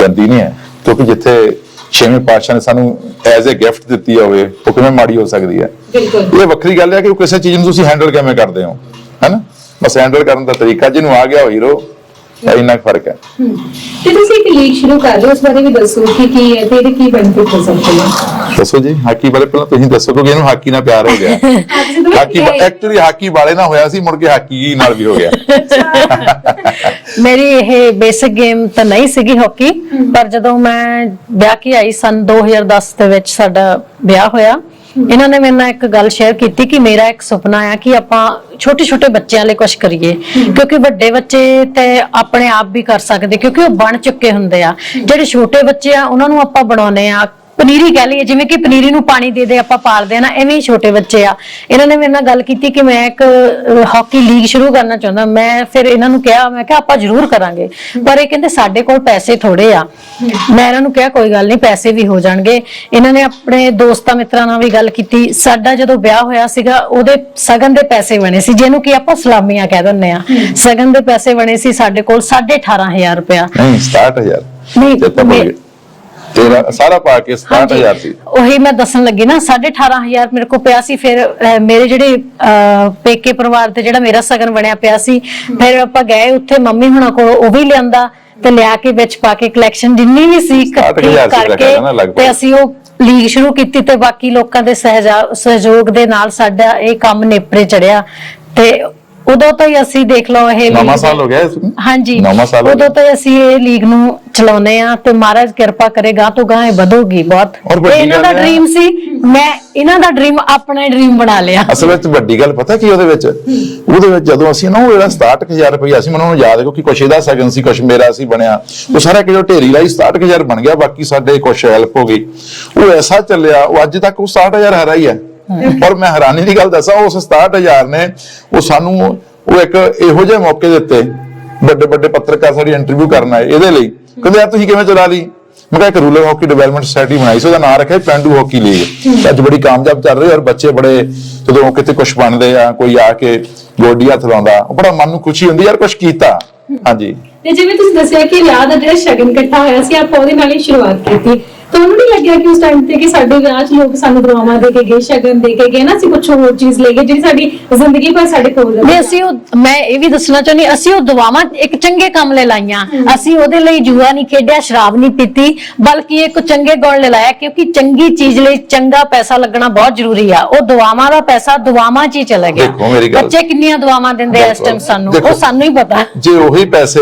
ਗੰਦੀ ਨਹੀਂ ਹੈ ਕਿਉਂਕਿ ਜਿੱਥੇ ਛੇਵੇਂ ਪਾਤਸ਼ਾਹ ਨੇ ਸਾਨੂੰ ਐਜ਼ ਅ ਗਿਫਟ ਦਿੱਤੀ ਹੋਵੇ ਉਹ ਕਿਵੇਂ ਮਾੜੀ ਹੋ ਸਕਦੀ ਹੈ? ਬਿਲਕੁਲ। ਇਹ ਵੱਖਰੀ ਗੱਲ ਹੈ ਕਿ ਉਹ ਕਿਸੇ ਚੀਜ਼ ਨੂੰ ਤੁਸੀਂ ਹੈਂਡਲ ਕਿਵੇਂ ਕਰਦੇ ਹੋ? ਹੈਨਾ? ਬਸ ਹੈਂਡਲ ਕਰਨ ਦਾ ਤਰੀਕਾ ਜਿਹਨੂੰ ਆ ਗਿਆ ਹੀਰੋ ਇੰਨਾ ਕੁ ਫ਼ਰਕ ਹੈ। ਤੇ ਤੁਸੀਂ ਇੱਕ ਲੀਗ ਸ਼ੁਰੂ ਕਰ ਰਹੇ ਹੋ ਉਸ ਬਾਰੇ ਵੀ ਦੱਸੋ ਕਿ ਕੀ ਹੈ ਤੇ ਇਹਦੇ ਕੀ ਬੈਨੀਫਿਟ ਹੋ ਸਕਦੇ ਨੇ ਦੱਸੋ ਜੀ ਹਾਕੀ ਬਾਰੇ ਪਹਿਲਾਂ ਤੁਸੀਂ ਦੱਸੋ ਕਿਉਂਕਿ ਇਹਨੂੰ ਹਾਕੀ ਨਾਲ ਪਿਆਰ ਹੋ ਗਿਆ। ਹਾਕੀ ਐਕਚੁਅਲੀ ਹਾਕੀ ਵਾਲੇ ਨਾਲ ਹੋਇਆ ਸੀ ਮੁੜ ਕੇ ਹਾਕੀ ਨਾਲ ਵੀ ਹੋ ਗਿਆ। ਮੇਰੀ ਇਹ ਬੇਸਿਕ ਗੇਮ ਤਾਂ ਨਹੀਂ ਸੀਗੀ ਹਾਕੀ ਪਰ ਜਦੋਂ ਮੈਂ ਵਿਆਹ ਕੇ ਆਈ ਸਨ 2010 ਦੇ ਵਿੱਚ ਸਾਡਾ ਵਿਆਹ ਹੋਇਆ ਇਹਨਾਂ ਨੇ ਮੇਰੇ ਨਾਲ ਇੱਕ ਗੱਲ ਸ਼ੇਅਰ ਕੀਤੀ ਕਿ ਮੇਰਾ ਇੱਕ ਸੁਪਨਾ ਆ ਕਿ ਆਪਾਂ ਛੋਟੇ ਛੋਟੇ ਬੱਚਿਆਂ ਲਈ ਕੁਝ ਕਰੀਏ। ਕਿਉਂਕਿ ਵੱਡੇ ਬੱਚੇ ਤੇ ਆਪਣੇ ਆਪ ਵੀ ਕਰ ਸਕਦੇ, ਕਿਉਂਕਿ ਉਹ ਬਣ ਚੁੱਕੇ ਹੁੰਦੇ ਆ। ਜਿਹੜੇ ਛੋਟੇ ਬੱਚੇ ਆ, ਉਹਨਾਂ ਨੂੰ ਆਪਾਂ ਬਣਾਉਨੇ ਆ ਪਨੀਰੀ ਕਹਿ ਲਈਏ ਜਿਵੇਂ ਕਿ ਪਨੀਰੀ ਨੂੰ ਪਾਣੀ ਦੇ ਦੇ ਆਪਾਂ ਪਾਲਦੇ ਆ ਨਾ ਐਵੇਂ ਹੀ ਛੋਟੇ ਬੱਚੇ ਆ। ਇਹਨਾਂ ਨੇ ਮੇਰੇ ਨਾਲ ਗੱਲ ਕੀਤੀ ਕਿ ਮੈਂ ਇੱਕ ਹਾਕੀ ਲੀਗ ਸ਼ੁਰੂ ਕਰਨਾ ਚਾਹੁੰਦਾ। ਮੈਂ ਫਿਰ ਇਹਨਾਂ ਨੂੰ ਕਿਹਾ ਮੈਂ ਕਿਹਾ ਆਪਾਂ ਜ਼ਰੂਰ ਕਰਾਂਗੇ। ਪਰ ਇਹ ਕਹਿੰਦੇ ਸਾਡੇ ਕੋਲ ਪੈਸੇ ਥੋੜੇ ਆ। ਮੈਂ ਇਹਨਾਂ ਨੂੰ ਕਿਹਾ ਕੋਈ ਗੱਲ ਨਹੀਂ ਪੈਸੇ ਵੀ ਹੋ ਜਾਣਗੇ। ਇਹਨਾਂ ਨੇ ਆਪਣੇ ਦੋਸਤਾਂ ਮਿੱਤਰਾਂ ਨਾਲ ਵੀ ਗੱਲ ਕੀਤੀ। ਸਾਡਾ ਜਦੋਂ ਵਿਆਹ ਹੋਇਆ ਸੀਗਾ ਉਹਦੇ ਸਗਨ ਦੇ ਪੈਸੇ ਬਣੇ ਸੀ ਜਿਹਨੂੰ ਕਿ ਆਪਾਂ ਸਲਾਮੀਆਂ ਕਹਿ ਦਿੰਦੇ ਆ ਸਗਨ ਦੇ ਪੈਸੇ ਬਣੇ ਸੀ ਸਾਡੇ ਕੋਲ 18500 ਰੁਪਇਆ। ਨਹੀਂ 67000 ਨਹੀਂ, ਤੇਰਾ ਸਾਰਾ ਪਾ ਕੇ 67000 ਸੀ। ਉਹੀ ਮੈਂ ਦੱਸਣ ਲੱਗੀ ਨਾ 18500 ਮੇਰੇ ਕੋਲ ਪਿਆ ਸੀ ਫਿਰ ਅਹ, ਮੇਰੇ ਜਿਹੜੇ ਅਹ, ਪੇਕੇ ਪਰਿਵਾਰ ਤੇ ਜਿਹੜਾ ਮੇਰਾ ਸਗਨ ਬਣਿਆ ਪਿਆ ਸੀ ਫਿਰ ਆਪਾਂ ਗਏ ਉੱਥੇ ਮੰਮੀ ਹੁਣਾਂ ਕੋਲ ਉਹ ਵੀ ਲਿਆਂਦਾ ਤੇ ਲਿਆ ਕੇ ਵਿੱਚ ਪਾ ਕੇ ਕਲੈਕਸ਼ਨ ਜਿੰਨੀ ਵੀ ਸੀ ਇਕੱਠੀ 60,000 ਸੀ ਕਰਕੇ ਰੱਖਿਆ ਨਾ ਲਗਭਗ। ਤੇ ਅਸੀਂ ਉਹ ਲੀਗ ਸ਼ੁਰੂ ਕੀਤੀ ਤੇ ਬਾਕੀ ਲੋਕਾਂ ਦੇ ਸਹਿਜਾ- ਸਹਿਯੋਗ ਦੇ ਨਾਲ ਸਾਡਾ ਇਹ ਕੰਮ ਨੇਪਰੇ ਚੜਿਆ ਤੇ ਉਦੋਂ ਤੋਂ ਹੀ ਅਸੀਂ ਦੇਖ ਲਓ ਇਹ ਨਵਾਂ ਸਾਲ ਹੋ ਗਿਆ ਇਸ ਨੂੰ? ਹਾਂਜੀ ਨਵਾਂ ਸਾਲ ਉਦੋਂ ਤੋਂ ਹੀ ਅਸੀਂ ਇਹ ਲੀਗ ਨੂੰ ਚਲਾਉਨੇ ਆ ਤੇ ਮਹਾਰਾਜ ਕਿਰਪਾ ਕਰੇਗਾ ਤੋਂ ਗਾਂ ਇਹ ਵਧੂਗੀ ਬਹੁਤ। ਇਹ ਇਹਨਾਂ ਦਾ ਡ੍ਰੀਮ ਸੀ ਮੈਂ ਇਹਨਾਂ ਦਾ ਡ੍ਰੀਮ ਆਪਣਾ ਡ੍ਰੀਮ ਬਣਾ ਲਿਆ। ਅਸਲ ਵਿੱਚ ਵੱਡੀ ਗੱਲ ਪਤਾ ਕੀ ਉਹਦੇ ਵਿੱਚ? ਉਹਦੇ ਵਿੱਚ ਜਦੋਂ ਅਸੀਂ ਨਾ ਉਹ ਜਿਹੜਾ 67000 ਰੁਪਇਆ ਸੀ ਮੈਨੂੰ ਯਾਦ ਹੈ ਕਿ ਕੁਛ ਇਹਦਾ ਸਗਨ ਸੀ ਕੁਛ ਮੇਰਾ ਸੀ ਬਣਿਆ। ਉਹ ਸਾਰਾ ਕਿ ਜੋ ਢੇਰੀ ਲਾਈ 67000 ਬਣ ਗਿਆ ਬਾਕੀ ਸਾਡੇ ਕੁਛ ਹੈਲਪ ਹੋ ਗਈ। ਉਹ ਐਸਾ ਚੱਲਿਆ ਉਹ ਅੱਜ ਤੱਕ ਉਹ 67000 ਹਰਾ ਹੀ ਹੈ। ਔਰ ਮੈਂ ਹੈਰਾਨੀ ਦੀ ਗੱਲ ਦੱਸਾਂ ਉਸ 67000 ਨੇ ਉਹ ਸਾਨੂੰ ਉਹ ਇੱਕ ਇਹੋ ਜਿਹੇ ਮੌਕੇ ਦਿੱਤੇ ਵੱਡੇ ਵੱਡੇ ਪੱਤਰਕਾਰ ਸਾਡੀ ਇੰਟਰਵਿਊ ਕਰਨ ਆਏ ਇਹਦੇ ਲਈ। ਕਹਿੰਦੇ ਯਾਰ ਤੁਸੀਂ ਕਿਵੇਂ ਚਲਾ ਲਈ? ਮੈਂ ਕਿਹਾ ਇੱਕ ਰੂਰਲ ਹਾਕੀ ਡਿਵੈਲਪਮੈਂਟ ਸੁਸਾਇਟੀ ਬਣਾਈ ਸੀ ਉਹਦਾ ਨਾਮ ਰੱਖਿਆ ਪੈਂਡੂ ਹਾਕੀ ਲੀਗ ਅੱਜ ਬੜੀ ਕਾਮਯਾਬ ਚੱਲ ਰਹੀ ਔਰ ਬੱਚੇ ਬੜੇ ਜਦੋਂ ਕਿਤੇ ਕੁਝ ਬਣਦੇ ਆ ਕੋਈ ਆ ਕੇ ਗੋਡੀ ਹੱਥ ਲਾਉਂਦਾ ਉਹ ਬੜਾ ਮਨ ਨੂੰ ਖੁਸ਼ੀ ਹੁੰਦੀ ਯਾਰ ਕੁਝ ਕੀਤਾ। ਹਾਂਜੀ। ਤੇ ਜਿਵੇਂ ਤੁਸੀਂ ਦੱਸਿਆ ਕਿ ਵਿਆਹ ਦਾ ਜਿਹੜਾ ਸ਼ਗਨ ਇਕੱਠਾ ਹੋਇਆ ਸੀ ਆਪਾਂ ਉਹਦੇ ਨਾਲ ਹੀ ਸ਼ੁਰੂਆਤ ਕੀਤੀ। ਤੁਹਾਨੂੰ ਨਹੀਂ ਲੱਗਿਆ ਕਿ ਉਸ ਟਾਈਮ ਤੇ ਕਿ ਸਾਡੇ ਵਿਆਹ 'ਚ ਲੋਕ ਸਾਨੂੰ ਦੁਆਵਾਂ ਦੇ ਕੇ ਗਏ ਸ਼ਗਨ ਦੇ ਕੇ ਗਏ ਨਾ? ਅਸੀਂ ਕੁਝ ਹੋਰ ਚੀਜ਼ ਲੈ ਗਏ ਜਿਹੜੀ ਸਾਡੀ ਜ਼ਿੰਦਗੀ ਭਰ ਸਾਡੇ ਕੋਲ ਰਹੇ ਨਹੀਂ ਅਸੀਂ ਉਹ ਮੈਂ ਇਹ ਵੀ ਦੱਸਣਾ ਚਾਹੁੰਦੀ ਅਸੀਂ ਉਹ ਦੁਆਵਾਂ ਇੱਕ ਚੰਗੇ ਕੰਮ ਲਈ ਲਾਈਆਂ। ਅਸੀਂ ਉਹਦੇ ਲਈ ਜੂਆ ਨਹੀਂ ਖੇਡਿਆ ਸ਼ਰਾਬ ਨਹੀਂ ਪੀਤੀ ਬਲਕਿ ਇੱਕ ਚੰਗੇ ਗੁਣ ਲਈ ਲਾਇਆ ਕਿਉਂਕਿ ਚੰਗੀ ਚੀਜ਼ ਲਈ ਚੰਗਾ ਪੈਸਾ ਲੱਗਣਾ ਬਹੁਤ ਜ਼ਰੂਰੀ ਆ। ਉਹ ਦੁਆਵਾਂ ਦਾ ਪੈਸਾ ਦੁਆਵਾਂ 'ਚ ਹੀ ਚਲਾ ਗਿਆ। ਦੇਖੋ ਮੇਰੀ ਗੱਲ- ਬੱਚੇ ਕਿੰਨੀਆਂ ਦੁਆਵਾਂ ਦਿੰਦੇ ਆ ਇਸ ਟਾਈਮ ਸਾਨੂੰ। ਉਹ ਸਾਨੂੰ ਹੀ ਪਤਾ। ਜੇ ਉਹੀ ਪੈਸੇ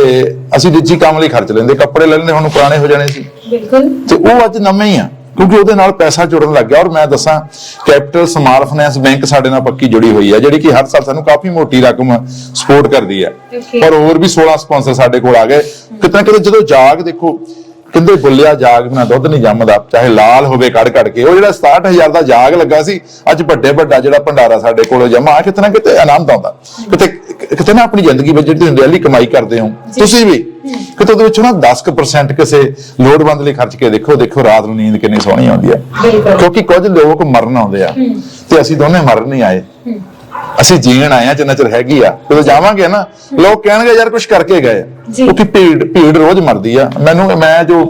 ਅਸੀਂ ਨਿੱਜੀ ਕੰਮ ਲਈ ਖਰਚ ਲੈਂਦੇ ਕੱਪੜੇ ਲੈ ਲੈਂਦੇ ਹੁਣ ਪੁਰਾਣੇ ਹੋ ਜਾਣੇ ਸੀ। ਬਿਲਕੁਲ। ਤੇ ਉਹ ਅੱਜ ਨਵੇਂ ਹੀ ਆ ਕਿਉਂਕਿ ਉਹਦੇ ਨਾਲ ਪੈਸਾ ਜੁੜਨ ਲੱਗ ਗਿਆ। ਔਰ ਮੈਂ ਦੱਸਾਂ ਕੈਪੀਟਲ ਸਮਾਲ ਫਾਈਨੈਂਸ ਬੈਂਕ ਸਾਡੇ ਨਾਲ ਪੱਕੀ ਜੁੜੀ ਹੋਈ ਹੈ ਜਿਹੜੀ ਕਿ ਹਰ ਸਾਲ ਸਾਨੂੰ ਕਾਫੀ ਮੋਟੀ ਰਕਮ ਸਪੋਰਟ ਕਰਦੀ ਹੈ. ਔਰ ਹੋਰ ਵੀ 16 ਸਪਾਂਸਰ ਸਾਡੇ ਕੋਲ ਆ ਗਏ। ਕਿਤੇ ਨਾ ਕਿਤੇ ਜਦੋਂ ਜਾਗ ਦੇਖੋ ਕਹਿੰਦੇ ਬੁੱਲਿਆ ਜਾਗ ਬਿਨਾ ਦੁੱਧ ਨਹੀਂ ਜੰਮਦਾ ਚਾਹੇ ਲਾਲ ਹੋਵੇ ਕੜ ਕੜ ਕੇ। ਉਹ ਜਿਹੜਾ 67000 ਦਾ ਜਾਗ ਲੱਗਾ ਸੀ ਅੱਜ ਵੱਡੇ ਵੱਡਾ ਜਿਹੜਾ ਭੰਡਾਰਾ ਸਾਡੇ ਕੋਲ ਜਮਾ ਕਿਤੇ ਨਾ ਕਿਤੇ ਆਨੰਦ ਆਉਂਦਾ। ਕਿਤੇ ਕਿਤੇ ਨਾ ਆਪਣੀ ਜ਼ਿੰਦਗੀ ਵਿੱਚ ਜਿਹੜੀ ਡੇਲੀ ਕਮਾਈ ਕਰਦੇ ਹੋ ਤੁਸੀਂ ਵੀ। ਕਿਤੇ ਉਹਦੇ ਵਿੱਚੋਂ ਨਾ 10% ਕਿਸੇ ਲੋੜਵੰਦ ਲਈ ਖਰਚ ਕੇ ਦੇਖੋ ਦੇਖੋ ਰਾਤ ਨੂੰ ਨੀਂਦ ਕਿੰਨੀ ਸੋਹਣੀ ਆਉਂਦੀ ਹੈ ਕਿਉਂਕਿ ਕੁਝ ਲੋਕ ਮਰਨ ਆਉਂਦੇ ਆ ਤੇ ਅਸੀਂ ਦੋਨੇ ਮਰਨ ਨਹੀਂ ਆਏ। ਅਸੀਂ ਜੀਣ ਆਏ ਆ ਜਿੰਨਾ ਚਿਰ ਹੈਗੀ ਆ। ਜਦੋਂ ਜਾਵਾਂਗੇ ਨਾ ਲੋਕ ਕਹਿਣਗੇ ਯਾਰ ਕੁਝ ਕਰਕੇ ਗਏ ਕਿਉਂਕਿ ਭੀੜ ਭੀੜ ਰੋਜ਼ ਮਰਦੀ ਆ। ਮੈਨੂੰ ਮੈਂ ਜੋ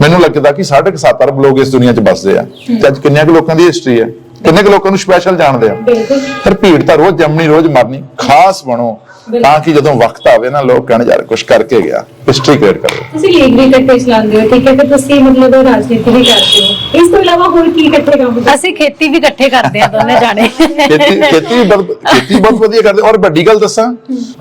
ਮੈਨੂੰ ਲੱਗਦਾ ਕਿ 7.5 ਅਰਬ ਲੋਕ ਇਸ ਦੁਨੀਆ 'ਚ ਵੱਸਦੇ ਆ। ਤੇ ਅੱਜ ਕਿੰਨਿਆਂ ਕੁ ਲੋਕਾਂ ਦੀ ਹਿਸਟਰੀ ਆ? ਕਿੰਨੇ ਕੁ ਲੋਕਾਂ ਨੂੰ ਸਪੈਸ਼ਲ ਜਾਣਦੇ ਆ? ਬਿਲਕੁਲ। ਫਿਰ ਭੀੜ ਤਾਂ ਰੋਜ਼ ਜੰਮਣੀ ਰੋਜ਼ ਮਰਨੀ। ਖਾਸ ਬਣੋ ਤਾਂ ਕਿ ਜਦੋਂ ਵਕਤ ਆਵੇ ਨਾ ਲੋਕ ਕਹਿਣ ਯਾਰ ਕੁਝ ਕਰਕੇ ਗਿਆ। ਹਿਸਟਰੀ ਕ੍ਰੀਏਟ ਕਰੋ। ਤੁਸੀਂ ਲੀਗ ਵੀ ਇਕੱਠੇ ਚਲਾਉਂਦੇ ਹੋ ਠੀਕ ਹੈ? ਤੇ ਤੁਸੀਂ ਮਤਲਬ ਰਾਜਨੀਤੀ ਵੀ ਕਰਦੇ ਹੋ। ਇਸ ਤੋਂ ਇਲਾਵਾ ਹੋਰ ਕੀ ਇਕੱਠੇ ਕੰਮ ਕਰਦੇ ਅਸੀਂ ਖੇਤੀ ਵੀ ਇਕੱਠੇ ਕਰਦੇ ਆ ਦੋਨੇ ਜਾਣੇ। ਖੇਤੀ ਖੇਤੀ ਬਹੁਤ ਖੇਤੀ ਬਹੁਤ ਵਧੀਆ ਕਰਦੇ। ਔਰ ਵੱਡੀ ਗੱਲ ਦੱਸਾਂ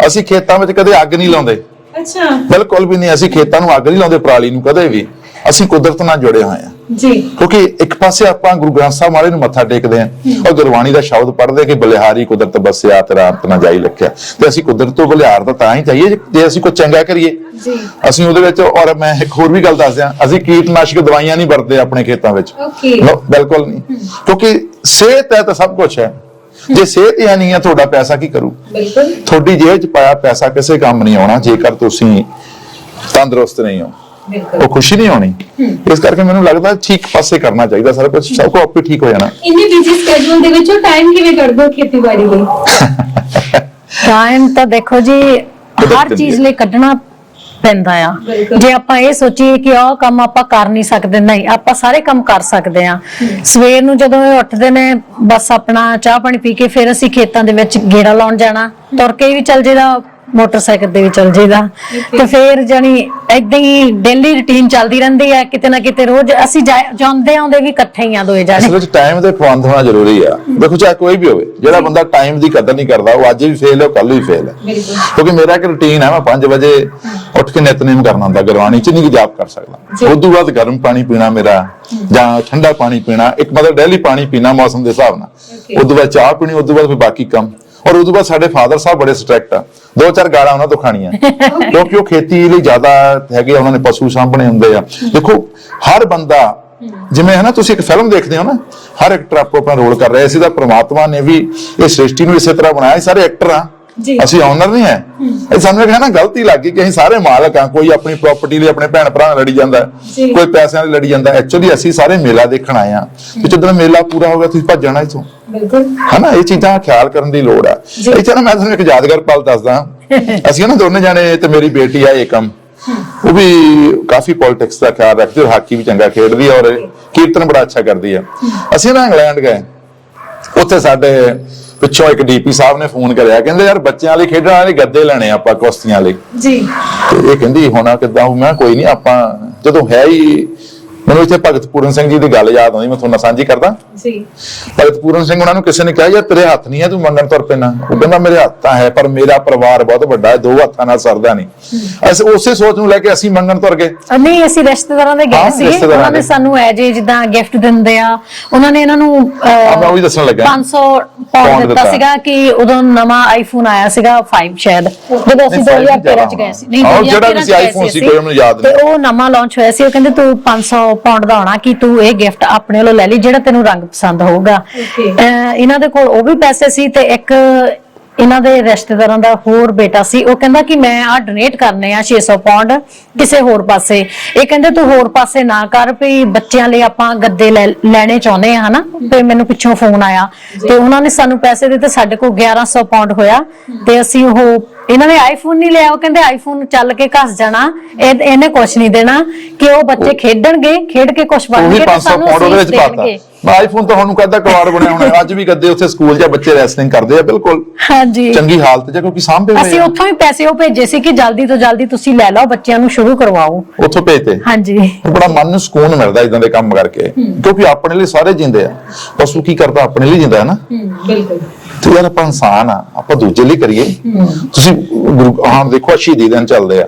ਅਸੀਂ ਖੇਤਾਂ ਵਿੱਚ ਕਦੇ ਅੱਗ ਨਹੀਂ ਲਾਉਂਦੇ। ਅੱਛਾ। ਬਿਲਕੁਲ ਵੀ ਨਹੀਂ ਅਸੀਂ ਖੇਤਾਂ ਨੂੰ ਅੱਗ ਨਹੀਂ ਲਾਉਂਦੇ ਪਰਾਲੀ ਨੂੰ ਕਦੇ ਵੀ। ਅਸੀਂ ਕੁਦਰਤ ਨਾਲ ਜੁੜੇ ਹੋਏ ਹਾਂ। ਜੀ। ਕਿਉਂਕਿ ਇੱਕ ਪਾਸੇ ਆਪਾਂ ਗੁਰੂ ਗ੍ਰੰਥ ਸਾਹਿਬ ਮਹਾਰਾਜ ਨੂੰ ਮੱਥਾ ਟੇਕਦੇ ਹਾਂ ਔਰ ਗੁਰਬਾਣੀ ਦਾ ਸ਼ਬਦ ਪੜ੍ਹਦੇ ਕਿ ਬਲਿਹਾਰੀ ਕੁਦਰਤ ਬਸਿਆ ਤੇਰਾ ਅੰਤ ਨਾ ਜਾਈ ਲਿਖਿਆ। ਤੇ ਅਸੀਂ ਕੁਦਰਤ ਤੋਂ ਬਲਿਹਾਰ ਤਾਂ ਤਾਂ ਹੀ ਚਾਹੀਏ ਜੇ- ਅਸੀਂ ਕੋਈ ਚੰਗਾ ਕਰੀਏ। ਜੀ। ਅਸੀਂ ਉਹਦੇ ਵਿੱਚ ਔਰ ਮੈਂ ਇੱਕ ਹੋਰ ਵੀ ਗੱਲ ਦੱਸ ਦਿਆਂ ਅਸੀਂ ਕੀਟਨਾਸ਼ਕ ਦਵਾਈਆਂ ਨਹੀਂ ਵਰਤਦੇ ਆਪਣੇ ਖੇਤਾਂ ਵਿੱਚ। ਓਕੇ ਬਿਲਕੁਲ ਨਹੀਂ। ਕਿਉਂਕਿ ਸਿਹਤ ਹੈ ਤਾਂ ਸਭ ਕੁਝ ਹੈ। ਜੇ ਸਿਹਤ ਹੀ ਨਹੀਂ ਹੈ ਤੁਹਾਡਾ ਪੈਸਾ ਕੀ ਕਰੂ? ਬਿਲਕੁਲ। ਤੁਹਾਡੀ ਜੇਬ 'ਚ ਪਾਇਆ ਪੈਸਾ ਕਿਸੇ ਕੰਮ ਨਹੀਂ ਆਉਣਾ ਜੇਕਰ ਤੁਸੀਂ ਤੰਦਰੁਸਤ ਨਹੀਂ ਹੋ। ਬਿਲਕੁਲ। ਉਹ ਖੁਸ਼ੀ ਨਹੀਂ ਹੋਣੀ। ਇਸ ਕਰਕੇ ਮੈਨੂੰ ਲੱਗਦਾ ਠੀਕ ਪਾਸੇ ਕਰਨਾ ਚਾਹੀਦਾ ਸਾਰਾ ਕੁਝ ਸਭ ਕੋ ਆਪੇ ਠੀਕ ਹੋ ਜਾਣਾ। ਇੰਨੇ ਬਿਜ਼ੀ ਸਕੇਜੂਲ ਦੇ ਵਿੱਚੋਂ ਟਾਈਮ ਕਿਵੇਂ ਕੱਢਦੇ ਹੋ ਖੇਤੀਬਾੜੀ ਲਈ? ਟਾਈਮ ਤਾਂ ਦੇਖੋ ਜੀ ਹਰ ਚੀਜ਼। ਲਈ ਕੱਢਣਾ ਪੈਂਦਾ ਆ। ਜੇ ਆਪਾਂ ਇਹ ਸੋਚੀਏ ਕਿ ਆਹ ਕੰਮ ਆਪਾਂ ਕਰ ਨਹੀਂ ਸਕਦੇ ਨਹੀਂ ਆਪਾਂ ਸਾਰੇ ਕੰਮ ਕਰ ਸਕਦੇ ਆ। ਸਵੇਰ ਨੂੰ ਜਦੋਂ ਇਹ ਉੱਠਦੇ ਨੇ ਬਸ ਆਪਣਾ ਚਾਹ ਪਾਣੀ ਪੀ ਕੇ ਫਿਰ ਅਸੀਂ ਖੇਤਾਂ ਦੇ ਵਿੱਚ ਗੇੜਾ ਲਾਉਣ ਜਾਣਾ। ਤੁਰ ਕੇ ਵੀ ਚੱਲ ਜੀਦਾ ਮੋਟਰਸਾਈਕਲ ਦੇ ਵੀ ਚੱਲ ਜੀਦਾ ਤੇ ਫਿਰ ਜਾਨੀ ਏਦਾਂ ਹੀ ਡੇਲੀ ਰੁਟੀਨ ਚੱਲਦੀ ਰਹਿੰਦੀ ਹੈ ਕਿਤੇ ਨਾ ਕਿਤੇ ਰੋਜ਼ ਅਸੀਂ ਜਾ- ਜਾਂਦੇ ਆਉਂਦੇ ਵੀ ਇਕੱਠੇ ਹੀ ਆ ਦੋਏ ਜਾਣੇ। ਅਸਲ ਵਿੱਚ ਟਾਈਮ ਦੇ ਪਾਬੰਦ ਹੋਣਾ ਜ਼ਰੂਰੀ ਆ। ਦੇਖੋ ਚਾਹੇ ਕੋਈ ਵੀ ਹੋਵੇ ਜਿਹੜਾ ਬੰਦਾ ਟਾਈਮ ਦੀ ਕਦਰ ਨਹੀਂ ਕਰਦਾ ਉਹ ਅੱਜ ਵੀ ਫੇਲ ਹੈ ਕੱਲ ਵੀ ਫੇਲ ਹੈ। ਕਿਉਂਕਿ ਮੇਰਾ ਇੱਕ ਰੁਟੀਨ ਹੈ ਮੈਂ 5 ਵਜੇ ਉੱਠ ਕੇ ਨਿਤਨੇਮ ਕਰਨਾ ਹੁੰਦਾ ਗੁਰਬਾਣੀ ਚ ਨਹੀਂ ਜਾਪ ਕਰ ਸਕਦਾ। ਉਸ ਤੋਂ ਬਾਅਦ ਗਰਮ ਪਾਣੀ ਪੀਣਾ ਮੇਰਾ ਜਾਂ ਠੰਡਾ ਪਾਣੀ ਪੀਣਾ ਇੱਕ ਮਤਲਬ ਡੇਲੀ ਪਾਣੀ ਪੀਣਾ ਮੌਸਮ ਦੇ ਹਿਸਾਬ ਨਾਲ. ਉਸ ਤੋਂ ਬਾਅਦ ਚਾਹ ਪੀਣੀ ਉਸ ਤੋਂ ਬਾਅਦ ਫਿਰ ਬਾਕੀ ਕੰਮ। ਔਰ ਉਸ ਤੋਂ ਬਾਅਦ ਸਾਡੇ ਫਾਦਰ ਸਾਹਿਬ ਬੜੇ ਸਟ੍ਰਿਕਟ ਆ। ਦੋ ਚਾਰ ਗਾਲਾਂ ਉਹਨਾਂ ਤੋਂ ਖਾਣੀਆਂ। ਕਿਉਂਕਿ ਉਹ ਖੇਤੀ ਲਈ ਜ਼ਿਆਦਾ ਹੈਗੇ ਆ, ਉਹਨਾਂ ਨੇ ਪਸ਼ੂ ਸਾਂਭਣੇ ਹੁੰਦੇ ਆ। ਦੇਖੋ ਹਰ ਬੰਦਾ ਜਿਵੇਂ ਹੈ ਨਾ ਤੁਸੀਂ ਇੱਕ ਫਿਲਮ ਦੇਖਦੇ ਹੋ ਨਾ ਹਰ ਐਕਟਰ ਆਪੋ ਆਪਣਾ ਰੋਲ ਕਰ ਰਿਹਾ ਸੀ ਤਾਂ ਪ੍ਰਮਾਤਮਾ ਨੇ ਵੀ ਇਹ ਸ੍ਰਿਸ਼ਟੀ ਨੂੰ ਇਸੇ ਤਰ੍ਹਾਂ ਬਣਾਇਆ। ਇਹ ਸਾਰੇ ਐਕਟਰ ਆ। ਅਸੀਂ ਓਨਰ ਨਹੀਂ ਹੈ। ਇਹ ਸਾਨੂੰ ਇੱਕ ਹੈ ਨਾ ਗਲਤੀ ਲੱਗ ਗਈ ਕਿ ਅਸੀਂ ਸਾਰੇ ਮਾਲਕ ਆ ਕੋਈ ਆਪਣੀ ਪ੍ਰਾਪਰਟੀ ਲਈ ਆਪਣੇ ਭੈਣ ਭਰਾ ਨਾਲ ਲੜੀ ਜਾਂਦਾ ਹੈ। ਕੋਈ ਪੈਸਿਆਂ ਲਈ ਲੜੀ ਜਾਂਦਾ ਐਕਚੁਅਲੀ ਅਸੀਂ ਸਾਰੇ ਮੇਲਾ ਦੇਖਣ ਆਏ ਆ ਤੇ ਜਦੋਂ ਮੇਲਾ ਪੂਰਾ ਹੋ ਗਿਆ ਤੁਸੀਂ ਭੱਜ ਜਾਣਾ ਇੱਥੋਂ। ਬਿਲਕੁਲ। ਹਨਾ ਇਹ ਚੀਜ਼ਾਂ ਖਿਆਲ ਕਰਨ ਦੀ ਲੋੜ ਆ। ਇੱਥੇ ਨਾ ਮੈਂ ਤੁਹਾਨੂੰ ਇੱਕ ਯਾਦਗਾਰ ਪਲ ਦੱਸਦਾ। ਅਸੀਂ ਨਾ ਦੋਨੇ ਜਾਣੇ ਤੇ ਮੇਰੀ ਬੇਟੀ ਆ ਏਕਮ। ਉਹ ਵੀ ਕਾਫੀ ਪੋਲਿਟਿਕਸ ਦਾ ਖਿਆਲ ਰੱਖਦੀ ਔਰ ਹਾਕੀ ਵੀ ਚੰਗਾ ਖੇਡਦੀ ਆ ਔਰ ਕੀਰਤਨ ਬੜਾ ਅੱਛਾ ਕਰਦੀ ਆ ਅਸੀਂ ਨਾ ਇੰਗਲੈਂਡ ਗਏ। ਉੱਥੇ ਸਾਡੇ ਪਿੱਛੋਂ ਇੱਕ ਡੀਪੀ ਸਾਹਿਬ ਨੇ ਫੋਨ ਕਰਿਆ ਕਹਿੰਦੇ ਯਾਰ ਬੱਚਿਆਂ ਲਈ ਖੇਡਣ ਵਾਲੇ ਗੱਦੇ ਲੈਣੇ ਆਪਾਂ ਕੁਸ਼ਤੀਆਂ ਲਈ ਜੀ ਤੇ ਇਹ ਕਹਿੰਦੀ ਹੋਣਾ ਕਿੱਦਾਂ ਹੋਊ? ਮੈਂ ਕਿਹਾ ਕੋਈ ਨਹੀਂ ਆਪਾਂ ਜਦੋਂ ਹੈ ਹੀ ਮੈਨੂੰ ਇੱਥੇ ਭਗਤ ਪੂਰਨ ਸਿੰਘ ਜੀ ਦੀ ਗੱਲ ਯਾਦ ਆਉਂਦੀ ਮੈਂ ਤੁਹਾਨੂੰ ਸਾਂਝੀ ਕਰਦਾ। ਜੀ। ਭਗਤ ਪੂਰਨ ਸਿੰਘ ਉਹਨਾਂ ਨੂੰ ਕਿਸੇ ਨੇ ਕਿਹਾ ਯਾਰ ਤੇਰੇ ਹੱਥ ਨਹੀਂ ਹੈ ਤੂੰ ਮੰਗਣ ਤੁਰ ਪੈਣਾ। ਉਹ ਕਹਿੰਦਾ ਮੇਰੇ ਹੱਥ ਤਾਂ ਹੈ ਪਰ ਮੇਰਾ ਪਰਿਵਾਰ ਬਹੁਤ ਵੱਡਾ ਹੈ ਦੋ ਹੱਥਾਂ ਨਾਲ ਸਰਦਾ ਨਹੀਂ। ਅਸੀਂ ਉਸੇ ਸੋਚ ਨੂੰ ਲੈ ਕੇ ਅਸੀਂ ਮੰਗਣ ਤੁਰ ਗਏ। ਨਹੀਂ ਅਸੀਂ ਰਿਸ਼ਤੇਦਾਰਾਂ ਦੇ ਗਏ ਸੀ। ਉਹਨਾਂ ਨੇ। ਸਾਨੂੰ ਐਜ ਜਿੱਦਾਂ ਗਿਫਟ ਦਿੰਦੇ ਆ ਉਹਨਾਂ ਨੇ ਇਹਨਾਂ ਨੂੰ ਆ ਮੈਂ ਉਹੀ ਦੱਸਣ ਲੱਗਾ 500 Pound ਪਾਉਂਡ ਦਿੱਤਾ। ਸੀਗਾ ਕਿ ਉਦੋਂ ਨਵਾਂ ਆਈਫੋਨ ਆਇਆ ਸੀਗਾ 5 ਸ਼ਾਇਦ। ਜਦੋਂ ਅਸੀਂ ਨਹੀਂ, five 2013 ਚ ਗਏ ਸੀ। ਨਹੀਂ ਹਾਂ, 2013 ਜਿਹੜਾ ਵੀ iPhone ਸੀ। ਕੋਈ ਮੈਨੂੰ ਯਾਦ ਨਹੀਂ। ਉਹ ਨਵਾਂ ਲਾਂਚ ਹੋਇਆ ਸੀ ਉਹ ਕਹਿੰਦੇ ਤੂੰ 500 ਪਾਉਂਡ ਦਾ ਹੋਣਾ ਕਿ ਤੂੰ ਇਹ ਗਿਫਟ ਆਪਣੇ ਵੱਲੋਂ ਲੈ ਲਈ ਜਿਹੜਾ ਤੈਨੂੰ ਰੰਗ ਪਸੰਦ ਹੋਊਗਾ। ਇਹਨਾਂ ਦੇ ਕੋਲ ਉਹ ਵੀ ਪੈਸੇ ਸੀ ਤੇ ਇੱਕ ਇਹਨਾਂ ਦੇ ਰਿਸ਼ਤੇਦਾਰਾਂ ਦਾ ਹੋਰ ਬੇਟਾ ਸੀ। ਉਹ ਕਹਿੰਦਾ ਕਿ ਮੈਂ ਆ ਡੋਨੇਟ ਕਰਨੇ ਆ 600 ਪਾਉਂਡ ਕਿਸੇ ਹੋਰ ਪਾਸੇ। ਇਹ ਕਹਿੰਦੇ ਤੂੰ ਹੋਰ ਪਾਸੇ ਨਾ ਕਰ ਵੀ ਬੱਚਿਆਂ ਲਈ ਆਪਾਂ ਗੱਦੇ ਲੈਣੇ ਚਾਹੁੰਦੇ ਆ ਹਨਾ? ਤੇ ਮੈਨੂੰ ਪਿੱਛੋਂ ਫੋਨ ਆਇਆ। ਤੇ ਉਹਨਾਂ ਨੇ ਸਾਨੂੰ ਪੈਸੇ ਦਿੱਤੇ ਸਾਡੇ ਕੋਲ 1100 ਪਾਉਂਡ ਹੋਇਆ। ਤੇ ਅਸੀਂ ਉਹ ਇਹਨਾਂ ਨੇ ਆਈਫੋਨ ਨਹੀਂ ਲਿਆ ਉਹ ਕਹਿੰਦੇ ਆਈਫੋਨ ਚੱਲ ਕੇ ਘਸ ਜਾਣਾ। ਇਹ ਇਹਨੇ ਕੁਝ ਨਹੀਂ ਦੇਣਾ ਕਿ ਉਹ ਬੱਚੇ ਖੇਡਣਗੇ ਖੇਡ ਕੇ ਕੁਝ ਬਣਨਗੇ ਤੇ 500 ਸਾਨੂੰ ਉਹਦੇ ਵਿੱਚ ਪਾਤਾ ਆਈਫੋਨ ਤਾਂ ਹੁਣ ਕਹਦਾ ਕਵਾੜ ਬਣਿਆ ਹੋਣਾ ਅੱਜ ਵੀ ਗੱਦੇ ਉੱਥੇ ਸਕੂਲ 'ਚ ਬੱਚੇ ਰੈਸਲਿੰਗ ਕਰਦੇ ਆ ਬਿਲਕੁਲ। ਹਾਂਜੀ। ਚੰਗੀ ਹਾਲਤ 'ਚ ਕਿਉਂਕਿ ਸਾਂਭੇ ਹੋਏ ਅਸੀਂ। ਉੱਥੋਂ ਹੀ ਪੈਸੇ ਉਹ ਭੇਜੇ ਸੀ ਕਿ ਜਲਦੀ ਤੋਂ ਜਲਦੀ ਤੁਸੀਂ ਲੈ ਲਓ ਬੱਚਿਆਂ ਨੂੰ ਸ਼ੁਰੂ ਕਰਵਾਓ। ਉੱਥੋਂ ਭੇਜਤੇ। ਹਾਂਜੀ। ਬੜਾ ਮਨ ਨੂੰ ਸਕੂਨ ਮਿਲਦਾ ਇਦਾਂ ਦੇ ਕੰਮ ਕਰਕੇ। ਕਿਉਂਕਿ ਆਪਣੇ ਲਈ ਸਾਰੇ ਜਿੰਦੇ ਆ। ਪਸ਼ੂ ਕੀ ਕਰਦਾ ਆਪਣੇ ਲਈ ਜਿੰਦਾ ਹੈ ਨਾ। ਹੂੰ ਬਿਲਕੁਲ। ਤੇ ਯਾਰ ਆਪਾਂ ਇਨਸਾਨ ਆ ਆਪਾਂ ਦੂਜੇ ਲਈ ਕਰੀਏ। ਤੁਸੀਂ ਗੁਰੂ ਹਾਂ ਦੇਖੋ ਸ਼ਹੀਦੀ ਦਿਨ ਚੱਲਦੇ ਆ।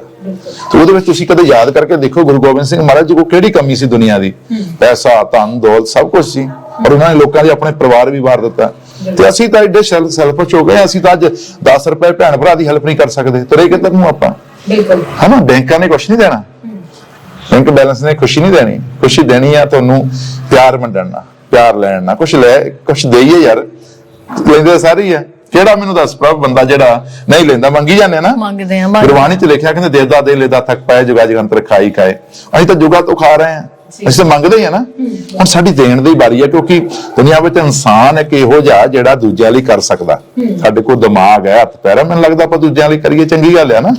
ਤੇ ਉਹਦੇ ਵਿੱਚ ਤੁਸੀਂ ਕਦੇ ਯਾਦ ਕਰਕੇ ਦੇਖੋ ਗੁਰੂ ਗੋਬਿੰਦ ਸਿੰਘ ਮਹਾਰਾਜ ਜੀ ਕੋ ਕਿਹੜੀ ਕਮੀ ਸੀ ਦੁਨੀਆ ਦੀ? ਪੈਸਾ ਧਨ ਦੌਲਤ ਸਭ ਕੁਝ ਸੀ। ਔਰ ਉਹਨਾਂ ਨੇ ਲੋਕਾਂ ਦੇ ਆਪਣੇ ਪਰਿਵਾਰ ਵੀ ਵਾਰ ਦਿੱਤਾ। ਤੇ ਅਸੀਂ ਤਾਂ ਐਡੇ ਸੈਲਫਿਸ਼ ਹੋ ਗਏ ਅਸੀਂ ਤਾਂ ਅੱਜ 10 ਰੁਪਏ ਭੈਣ ਭਰਾ ਦੀ ਹੈਲਪ ਨਹੀਂ ਕਰ ਸਕਦੇ। ਤੁਰੇ ਕਿੱਧਰ ਨੂੰ ਆਪਾਂ? ਬਿਲਕੁਲ। ਹਨਾ ਬੈਂਕਾਂ ਨੇ ਕੁਝ ਨਹੀਂ ਦੇਣਾ। ਬੈਂਕ ਬੈਲੈਂਸ ਨੇ ਖੁਸ਼ੀ ਨਹੀਂ ਦੇਣੀ। ਖੁਸ਼ੀ ਦੇਣੀ ਆ ਤੁਹਾਨੂੰ ਪਿਆਰ ਨਾਲ ਪਿਆਰ ਲੈਣ ਨਾਲ। ਕੁਝ ਲੈ ਕੁਝ ਦੇਈਏ ਯਾਰ। ਲੈਂਦੇ ਸਾਰੇ ਹੀ ਆ। ਕਿਹੜਾ ਮੈਨੂੰ ਦੱਸ ਪ੍ਰਭ ਬੰਦਾ ਜਿਹੜਾ ਨਹੀਂ ਲੈਂਦਾ ਮੰਗੀ ਜਾਂਦੇ ਨਾ? ਮੰਗਦੇ ਆ ਗੁਰਬਾਣੀ ਚ ਲਿਖਿਆ ਕਹਿੰਦੇ ਦੇਦਾ ਦੇ ਲੈਦਾ ਥੱਕ ਪਾਏ ਜੁਗਾ ਜਗੰਤਰ ਖਾਈ ਖਾਏ। ਅਸੀਂ ਤਾਂ ਜੁਗਾ ਤੋਂ ਖਾ ਰਹੇ ਆ। ਅਸੀਂ ਤਾਂ ਮੰਗਦੇ ਹੀ ਆ ਨਾ। ਹੁਣ ਸਾਡੀ ਦੇਣ ਦੀ ਵਾਰੀ ਆ ਕਿਉਂਕਿ ਦੁਨੀਆ ਵਿੱਚ ਇਨਸਾਨ ਇੱਕ ਇਹੋ ਜਿਹਾ ਜਿਹੜਾ ਦੂਜਿਆਂ ਲਈ ਕਰ ਸਕਦਾ। ਸਾਡੇ ਕੋਲ ਦਿਮਾਗ ਹੈ ਹੱਥ ਪੈਰ ਹੈ ਮੈਨੂੰ ਲੱਗਦਾ ਆਪਾਂ ਦੂਜਿਆਂ ਲਈ ਕਰੀਏ ਚੰਗੀ ਗੱਲ ਆ ਨਾ।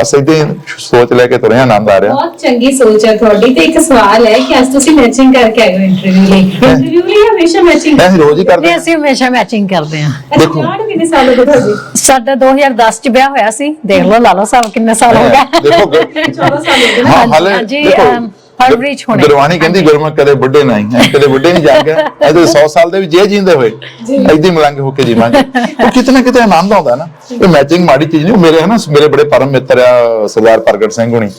ਬਸ ਇਦਾਂ ਸੋਚ ਲੈ ਕੇ ਤੁਰੇ ਆਨੰਦ ਆ ਰਿਹਾ। ਬਹੁਤ ਚੰਗੀ ਸੋਚ ਹੈ ਤੁਹਾਡੀ ਤੇ ਇੱਕ ਸਵਾਲ ਹੈ ਕਿ ਅੱਜ ਤੁਸੀਂ ਮੈਚਿੰਗ ਕਰਕੇ ਆਏ ਹੋ ਇੰਟਰਵਿਊ ਲਈ। ਇੰਟਰਵਿਊ ਲਈ ਹਮੇਸ਼ਾ ਮੈਚਿੰਗ ਅਸੀਂ ਰੋਜ਼ ਹੀ ਕਰਦੇ। ਹਾਂ। ਅਸੀਂ ਹਮੇਸ਼ਾ ਮੈਚਿੰਗ ਕਰਦੇ ਆ ਦੇਖੋ। ਦੇਖੋ ਕਿੰਨੇ ਸਾਲ ਹੋ ਗਏ ਤੁਹਾਡੇ? ਸਾਡਾ 2010 ਚ ਵਿਆਹ ਹੋਇਆ ਸੀ। ਦੇਖ ਲਓ ਲਾ ਲਓ ਸਾਹਿਬ ਕਿੰਨੇ ਸਾਲ ਹੋ ਗਏ। ਦੇਖੋ ਗ- 14 ਸਾਲ ਹੋ ਗਏ। ਹਾਂ ਹਾਂਜੀ, ਹਾਲੇ ਦੇਖੋ, ਫਰਵਰੀ ਚ ਹੋਣੇ। ਗੁਰਬਾਣੀ ਕਹਿੰਦੀ ਗੁਰਮੁਖ ਕਦੇ ਬੁੱਢੇ ਨਹੀਂ ਹੈ ਕਦੇ ਬੁੱਢੇ ਨਹੀਂ ਜਾ ਗਿਆ ਇਹਦੇ 100 ਸਾਲ ਦੇ ਵੀ ਜੇ ਜੀਂਦੇ ਹੋਏ। ਐਦੀ ਮਲੰਗ ਹੋ ਕੇ ਜੀਵਾਂਗੇ। ਉਹ ਕਿਤੇ ਨਾ ਕਿਤੇ ਆਨੰਦ ਆਉਂਦਾ ਨਾ। ਇਹ ਮੈਚਿੰਗ ਮਾੜੀ ਚੀਜ਼ ਨਹੀਂ ਮੇਰੇ ਹਨਾ ਮੇਰੇ ਬੜੇ ਪਰਮ ਮਿੱਤਰ ਆ ਸਰਦਾਰ ਪ੍ਰਗਟ ਸਿੰਘ ਹੁਣੀ।